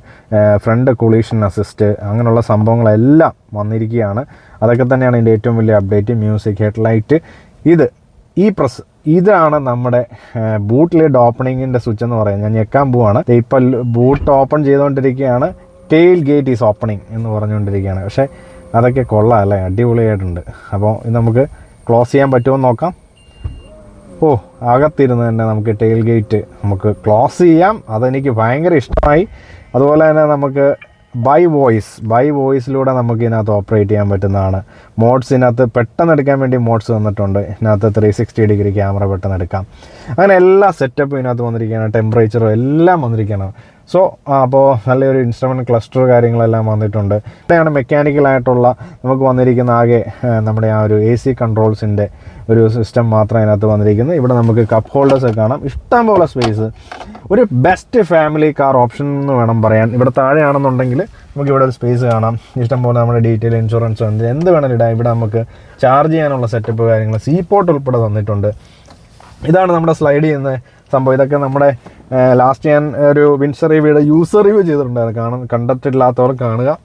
front collision assist അങ്ങനെയുള്ള സംഭവങ്ങളെല്ലാം വന്നിരിക്കുകയാണ്. അതൊക്കെ തന്നെയാണ് ഇതിന്റെ ഏറ്റവും വലിയ അപ്ഡേറ്റ് മ്യൂസിക് ഹെഡ് ലൈറ്റ് ഇത് ഈ പ്രസ് ഇതാണ് നമ്മുടെ ബൂട്ട് ലിഡ് ഓപ്പണിങ്ങിന്റെ സ്വിച്ച് എന്ന് പറയുന്നത് ഞാൻ ഞെക്കാൻ പോവാണ്. ഇപ്പം ബൂട്ട് ഓപ്പൺ ചെയ്തുകൊണ്ടിരിക്കുകയാണ് ടെയിൽ ഗേറ്റ് ഈസ് ഓപ്പണിങ് എന്ന് പറഞ്ഞുകൊണ്ടിരിക്കുകയാണ് പക്ഷേ അതൊക്കെ കൊള്ളാം അല്ലേ? അടിപൊളിയായിട്ടുണ്ട്. അപ്പോൾ ഇത് നമുക്ക് ക്ലോസ് ചെയ്യാൻ പറ്റുമോ നോക്കാം. ഓ അകത്തിരുന്ന് തന്നെ നമുക്ക് ടെയിൽ ഗേറ്റ് നമുക്ക് ക്ലോസ് ചെയ്യാം. അതെനിക്ക് ഭയങ്കര ഇഷ്ടമായി. അതുപോലെ തന്നെ നമുക്ക് ബൈ വോയിസ് ബൈ വോയിസിലൂടെ നമുക്ക് ഇതിനകത്ത് ഓപ്പറേറ്റ് ചെയ്യാൻ പറ്റുന്നതാണ്. മോഡ്സ് ഇതിനകത്ത് പെട്ടെന്ന് എടുക്കാൻ വേണ്ടി മോഡ്സ് വന്നിട്ടുണ്ട് ഇതിനകത്ത് ത്രീ സിക്സ്റ്റി ഡിഗ്രി ക്യാമറ പെട്ടെന്ന് എടുക്കാം. അങ്ങനെ എല്ലാ സെറ്റപ്പും ഇതിനകത്ത് വന്നിരിക്കുകയാണ്. ടെമ്പറേച്ചറും എല്ലാം വന്നിരിക്കുകയാണ്. സോ അപ്പോൾ നല്ലൊരു ഇൻസ്ട്രുമെന്റ് ക്ലസ്റ്റർ കാര്യങ്ങളെല്ലാം വന്നിട്ടുണ്ട്. ഇവിടെയാണ് മെക്കാനിക്കലായിട്ടുള്ള നമുക്ക് വന്നിരിക്കുന്ന ആകെ നമ്മുടെ ആ ഒരു എ സി കൺട്രോൾസിന്റെ ഒരു സിസ്റ്റം മാത്രം അതിനകത്ത് വന്നിരിക്കുന്നത്. ഇവിടെ നമുക്ക് കപ്പ് ഹോൾഡേഴ്സ് കാണാം. ഇഷ്ടംപോലെ സ്പേസ് ഒരു ബെസ്റ്റ് ഫാമിലി കാർ ഓപ്ഷൻ എന്ന് വേണം പറയാൻ. ഇവിടെ താഴെയാണെന്നുണ്ടെങ്കിൽ നമുക്ക് ഇവിടെ ഒരു സ്പേസ് കാണാം. ഇഷ്ടംപോലെ നമ്മുടെ ഡീറ്റെയിൽ ഇൻഷുറൻസ് എന്ത് വേണമെങ്കിലും ഇടാം. ഇവിടെ നമുക്ക് ചാർജ് ചെയ്യാനുള്ള സെറ്റപ്പ് കാര്യങ്ങൾ സീ പോർട്ട് ഉൾപ്പെടെ തന്നിട്ടുണ്ട്. ഇതാണ് നമ്മുടെ സ്ലൈഡ് ചെയ്യുന്ന സംഭവം. ഇതൊക്കെ നമ്മുടെ ലാസ്റ്റ് ഞാൻ ഒരു വിൻസർ റിവ്യൂയുടെ യൂസർ റിവ്യൂ ചെയ്തിട്ടുണ്ടായിരുന്നു കാണാൻ കണ്ടിട്ടില്ലാത്തവർ കാണുക.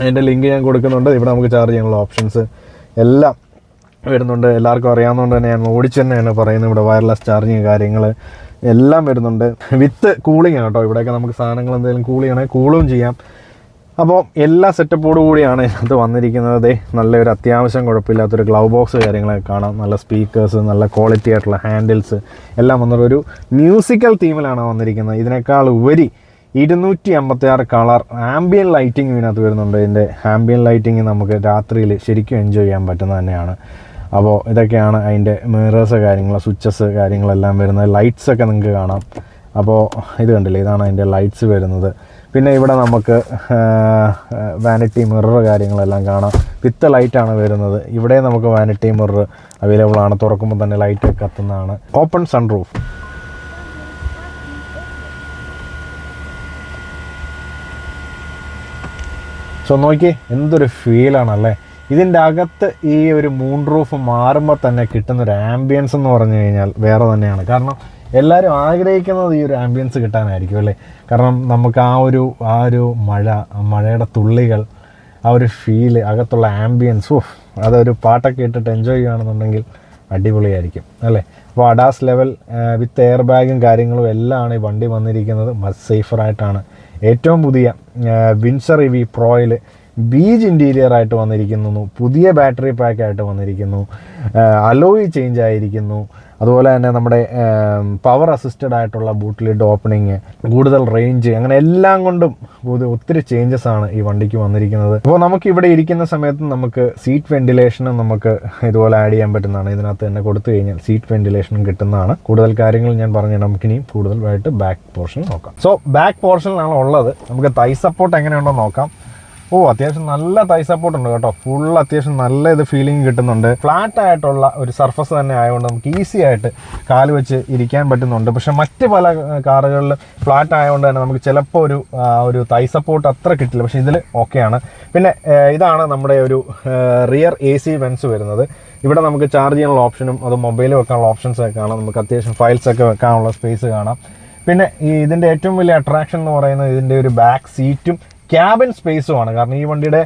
അതിന്റെ ലിങ്ക് ഞാൻ കൊടുക്കുന്നുണ്ട്. ഇവിടെ നമുക്ക് ചാർജ് ചെയ്യാനുള്ള ഓപ്ഷൻസ് എല്ലാം വരുന്നുണ്ട്. എല്ലാവർക്കും അറിയാവുന്നതുകൊണ്ട് തന്നെ ഞാൻ ഓടിച്ച് തന്നെയാണ് പറയുന്നത്. ഇവിടെ വയർലെസ് ചാർജിങ് കാര്യങ്ങൾ എല്ലാം വരുന്നുണ്ട്. വിത്ത് കൂളിംഗ് കേട്ടോ. ഇവിടെയൊക്കെ നമുക്ക് സാധനങ്ങൾ എന്തെങ്കിലും കൂൾ കൂളും ചെയ്യാം. അപ്പോൾ എല്ലാ സെറ്റപ്പോടു കൂടിയാണ് ഇതിനകത്ത് വന്നിരിക്കുന്നത് നല്ലൊരു അത്യാവശ്യം കുഴപ്പമില്ലാത്തൊരു ഗ്ലൗ ബോക്സ് കാര്യങ്ങളൊക്കെ കാണാം. നല്ല സ്പീക്കേഴ്സ് നല്ല ക്വാളിറ്റി ആയിട്ടുള്ള ഹാൻഡിൽസ് എല്ലാം വന്നിട്ട് ഒരു മ്യൂസിക്കൽ തീമിലാണ് വന്നിരിക്കുന്നത്. ഇതിനേക്കാൾ ഉപരി ഇരുന്നൂറ്റി അമ്പത്തി ആറ് കളർ ആംബിയൻ ലൈറ്റിംഗ് ഇതിനകത്ത് വരുന്നുണ്ട്. ഇതിന്റെ ആംബിയൻ ലൈറ്റിംഗ് നമുക്ക് രാത്രിയിൽ ശരിക്കും എൻജോയ് ചെയ്യാൻ പറ്റുന്നത് തന്നെയാണ്. അപ്പോൾ ഇതൊക്കെയാണ് അതിന്റെ മിറേഴ്സ് കാര്യങ്ങൾ സ്വിച്ചസ് കാര്യങ്ങളെല്ലാം വരുന്നത്. ലൈറ്റ്സ് ഒക്കെ നിങ്ങൾക്ക് കാണാം. അപ്പോൾ ഇത് കണ്ടില്ലേ? ഇതാണ് അതിന്റെ ലൈറ്റ്സ് വരുന്നത്. പിന്നെ ഇവിടെ നമുക്ക് വാനിറ്റി മിറർ കാര്യങ്ങളെല്ലാം കാണാം. വിത്ത് ലൈറ്റാണ് വരുന്നത്. ഇവിടെ നമുക്ക് വാനിറ്റി മിറർ അവൈലബിൾ ആണ്. തുറക്കുമ്പോൾ തന്നെ ലൈറ്റ് കത്തുന്നതാണ്. ഓപ്പൺ സൺറൂഫ് സോ നോക്കി എന്തൊരു ഫീലാണ് അല്ലേ ഇതിന്റെ അകത്ത് ഈ ഒരു മൂൺ റൂഫ് മാറുമ്പോൾ തന്നെ കിട്ടുന്ന ഒരു ആംബിയൻസ് എന്ന് പറഞ്ഞു കഴിഞ്ഞാൽ വേറെ തന്നെയാണ്. കാരണം എല്ലാവരും ആഗ്രഹിക്കുന്നത് ഈ ഒരു ആംബിയൻസ് കിട്ടാനായിരിക്കും അല്ലേ? കാരണം നമുക്ക് ആ ഒരു ആ ഒരു മഴ മഴയുടെ തുള്ളികൾ ആ ഒരു ഫീൽ അകത്തുള്ള ആംബിയൻസ് ഓഫ് അതൊരു പാട്ടൊക്കെ ഇട്ടിട്ട് എൻജോയ് ചെയ്യുകയാണെന്നുണ്ടെങ്കിൽ അടിപൊളിയായിരിക്കും അല്ലേ? അപ്പോൾ അഡാസ് ലെവൽ വിത്ത് എയർ ബാഗും കാര്യങ്ങളും എല്ലാമാണ് ഈ വണ്ടി വന്നിരിക്കുന്നത്. മച്ച് സേഫറായിട്ടാണ് ഏറ്റവും പുതിയ വിൻസർ ഇ വി പ്രോയിൽ ബീജ് ഇന്റീരിയർ ആയിട്ട് വന്നിരിക്കുന്നു. പുതിയ ബാറ്ററി പാക്കായിട്ട് വന്നിരിക്കുന്നു. അലോയി ചേഞ്ച് ആയിരിക്കുന്നു. അതുപോലെ തന്നെ നമ്മുടെ പവർ അസിസ്റ്റഡ് ആയിട്ടുള്ള ബൂട്ട് ലിഡ് ഓപ്പണിങ് കൂടുതൽ റേഞ്ച് അങ്ങനെ എല്ലാം കൊണ്ടും ഒത്തിരി ചേഞ്ചസ് ആണ് ഈ വണ്ടിക്ക് വന്നിരിക്കുന്നത്. അപ്പോൾ നമുക്ക് ഇവിടെ ഇരിക്കുന്ന സമയത്ത് നമുക്ക് സീറ്റ് വെന്റിലേഷനും നമുക്ക് ഇതുപോലെ ആഡ് ചെയ്യാൻ പറ്റുന്നതാണ്. ഇതിനകത്ത് തന്നെ കൊടുത്തു കഴിഞ്ഞാൽ സീറ്റ് വെന്റിലേഷനും കിട്ടുന്നതാണ്. കൂടുതൽ കാര്യങ്ങൾ ഞാൻ പറഞ്ഞു നമുക്ക് ഇനിയും കൂടുതലായിട്ട് ബാക്ക് പോർഷൻ നോക്കാം. സോ ബാക്ക് പോർഷനിലാണ് ഉള്ളത്. നമുക്ക് തൈ സപ്പോർട്ട് എങ്ങനെയുണ്ടോ നോക്കാം. ഓ അത്യാവശ്യം നല്ല തൈ സപ്പോർട്ട് ഉണ്ട് കേട്ടോ. ഫുൾ അത്യാവശ്യം നല്ല ഇത് ഫീലിംഗ് കിട്ടുന്നുണ്ട്. ഫ്ലാറ്റ് ആയിട്ടുള്ള ഒരു സർഫസ് തന്നെ ആയതുകൊണ്ട് നമുക്ക് ഈസി ആയിട്ട് കാൽ വെച്ച് ഇരിക്കാൻ പറ്റുന്നുണ്ട്. പക്ഷെ മറ്റ് പല കാറുകളിൽ ഫ്ലാറ്റ് ആയതുകൊണ്ട് തന്നെ നമുക്ക് ചിലപ്പോൾ ഒരു ഒരു തൈ സപ്പോർട്ട് അത്ര കിട്ടില്ല. പക്ഷെ ഇതിൽ ഓക്കെയാണ് പിന്നെ ഇതാണ് നമ്മുടെ ഒരു റിയർ എ സി വെൻസ് വരുന്നത്. ഇവിടെ നമുക്ക് ചാർജ് ചെയ്യാനുള്ള ഓപ്ഷനും അത് മൊബൈൽ വെക്കാനുള്ള ഓപ്ഷൻസ് ഒക്കെ കാണാം. നമുക്ക് അത്യാവശ്യം ഫയൽസ് ഒക്കെ വെക്കാനുള്ള സ്പേസ് കാണാം. പിന്നെ ഈ ഇതിന്റെ ഏറ്റവും വലിയ അട്രാക്ഷൻ എന്ന് പറയുന്നത് ഇതിന്റെ ഒരു ബാക്ക് സീറ്റും ക്യാബിൻ സ്പേസുമാണ് കാരണം ഈ വണ്ടിയുടെ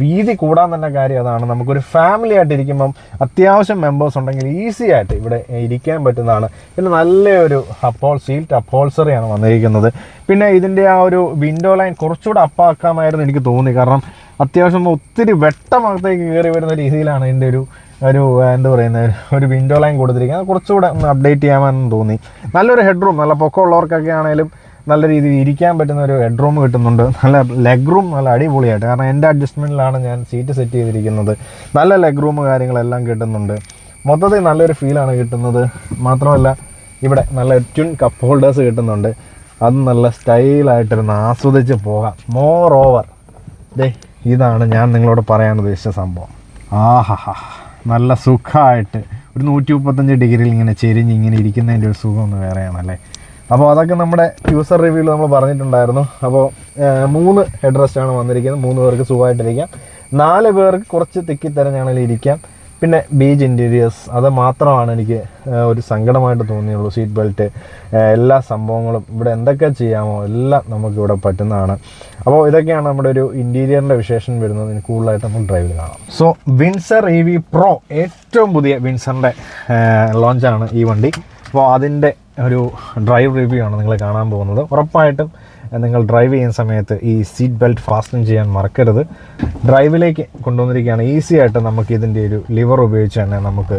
വീതി കൂടാൻ തന്നെ കാര്യം അതാണ്. നമുക്കൊരു ഫാമിലി ആയിട്ട് ഇരിക്കുമ്പം അത്യാവശ്യം മെമ്പേഴ്സ് ഉണ്ടെങ്കിൽ ഈസി ആയിട്ട് ഇവിടെ ഇരിക്കാൻ പറ്റുന്നതാണ്. പിന്നെ നല്ലൊരു അപ്പോൾ സീറ്റ് അപ്പോൾസറിയാണ് വന്നിരിക്കുന്നത്. പിന്നെ ഇതിന്റെ ആ ഒരു വിൻഡോ ലൈൻ കുറച്ചുകൂടെ അപ്പാക്കാമായിരുന്നു എനിക്ക് തോന്നി. കാരണം അത്യാവശ്യം ഒത്തിരി വെട്ടമകത്തേക്ക് കയറി വരുന്ന രീതിയിലാണ് ഇതിന്റെ ഒരു ഒരു എന്താ പറയുന്നത് ഒരു വിൻഡോ ലൈൻ കൊടുത്തിരിക്കുന്നത്. കുറച്ചുകൂടെ ഒന്ന് അപ്ഡേറ്റ് ചെയ്യാമെന്ന് തോന്നി. നല്ലൊരു ഹെഡ് റൂം നല്ല പൊക്കമുള്ളവർക്കൊക്കെ ആണെങ്കിലും നല്ല രീതിയിൽ ഇരിക്കാൻ പറ്റുന്ന ഒരു ഹെഡ് റൂം കിട്ടുന്നുണ്ട്. നല്ല ലെഗ് റൂം നല്ല അടിപൊളിയായിട്ട്. കാരണം എന്റെ അഡ്ജസ്റ്റ്മെന്റിലാണ് ഞാൻ സീറ്റ് സെറ്റ് ചെയ്തിരിക്കുന്നത്. നല്ല ലെഗ് റൂം കാര്യങ്ങളെല്ലാം കിട്ടുന്നുണ്ട്. മൊത്തത്തിൽ നല്ലൊരു ഫീലാണ് കിട്ടുന്നത്. മാത്രമല്ല ഇവിടെ നല്ല ട്വിൻ കപ്പ് ഹോൾഡേഴ്സ് കിട്ടുന്നുണ്ട്. അത് നല്ല സ്റ്റൈലായിട്ടിരുന്ന് ആസ്വദിച്ച് പോകാം. മോർ ഓവർ ദേ ഇതാണ് ഞാൻ നിങ്ങളോട് പറയാൻ ഉദ്ദേശിച്ച സംഭവം. ആഹാ നല്ല സുഖമായിട്ട് ഒരു നൂറ്റി മുപ്പത്തഞ്ച് ഡിഗ്രിയിൽ ഇങ്ങനെ ചെരിഞ്ഞ് ഇങ്ങനെ ഇരിക്കുന്നതിന്റെ ഒരു സുഖം ഒന്ന് വേറെയാണല്ലേ? അപ്പോൾ അതൊക്കെ നമ്മുടെ യൂസർ റിവ്യൂവിൽ നമ്മൾ പറഞ്ഞിട്ടുണ്ടായിരുന്നു. അപ്പോൾ മൂന്ന് ഹെഡ് റെസ്റ്റ് ആണ് വന്നിരിക്കുന്നത്. മൂന്ന് പേർക്ക് സുഖമായിട്ടിരിക്കാം. നാല് പേർക്ക് കുറച്ച് തിക്കി തിരഞ്ഞാണെങ്കിൽ ഇരിക്കാം. പിന്നെ ബീച്ച് ഇന്റീരിയേഴ്സ് അത് മാത്രമാണ് എനിക്ക് ഒരു സങ്കടമായിട്ട് തോന്നിയുള്ളൂ. സീറ്റ് ബെൽറ്റ് എല്ലാ സംഭവങ്ങളും ഇവിടെ എന്തൊക്കെ ചെയ്യാമോ എല്ലാം നമുക്കിവിടെ പറ്റുന്നതാണ്. അപ്പോൾ ഇതൊക്കെയാണ് നമ്മുടെ ഒരു ഇന്റീരിയറിന്റെ വിശേഷം വരുന്നത്. ഇനി കൂടുതലായിട്ട് നമുക്ക് ഡ്രൈവിൽ കാണാം. So Windsor E V pro ഏറ്റവും പുതിയ വിൻസറിന്റെ ലോഞ്ചാണ് ഈ വണ്ടി. അപ്പോൾ അതിന്റെ ഒരു ഡ്രൈവ് റിവ്യൂ ആണ് നിങ്ങൾ കാണാൻ പോകുന്നത്. ഉറപ്പായിട്ടും നിങ്ങൾ ഡ്രൈവ് ചെയ്യുന്ന സമയത്ത് ഈ സീറ്റ് ബെൽറ്റ് ഫാസ്റ്റൻ ചെയ്യാൻ മറക്കരുത്. ഡ്രൈവിലേക്ക് കൊണ്ടുവന്നിരിക്കുകയാണ്. ഈസി ആയിട്ട് നമുക്ക് ഇതിന്റെ ഒരു ലിവർ ഉപയോഗിച്ച് തന്നെ നമുക്ക്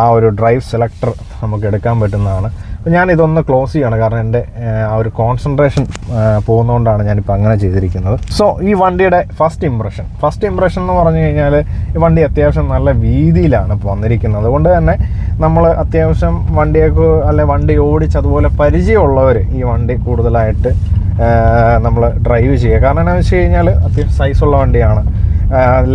ആ ഒരു ഡ്രൈവ് സെലക്ടർ നമുക്ക് എടുക്കാൻ പറ്റുന്നതാണ്. അപ്പോൾ ഞാൻ ഇതൊന്ന് ക്ലോസ് ചെയ്യാണ്. കാരണം എന്റെ ആ ഒരു കോൺസെൻട്രേഷൻ പോകുന്നതുകൊണ്ടാണ് ഞാനിപ്പോൾ അങ്ങനെ ചെയ്തിരിക്കുന്നത്. സോ ഈ വണ്ടിയുടെ ഫസ്റ്റ് ഇംപ്രഷൻ ഫസ്റ്റ് ഇംപ്രഷൻ എന്ന് പറഞ്ഞു കഴിഞ്ഞാൽ ഈ വണ്ടി അത്യാവശ്യം നല്ല വീതിയിലാണ് ഇപ്പോൾ വന്നിരിക്കുന്നത്. അതുകൊണ്ട് തന്നെ നമ്മൾ അത്യാവശ്യം വണ്ടിയൊക്കെ അല്ലെ വണ്ടി ഓടിച്ച് അതുപോലെ പരിചയമുള്ളവർ ഈ വണ്ടി കൂടുതലായിട്ട് നമ്മൾ ഡ്രൈവ് ചെയ്യുക. കാരണം എന്താണെന്ന് വെച്ച് കഴിഞ്ഞാൽ അത്യാവശ്യം സൈസുള്ള വണ്ടിയാണ്.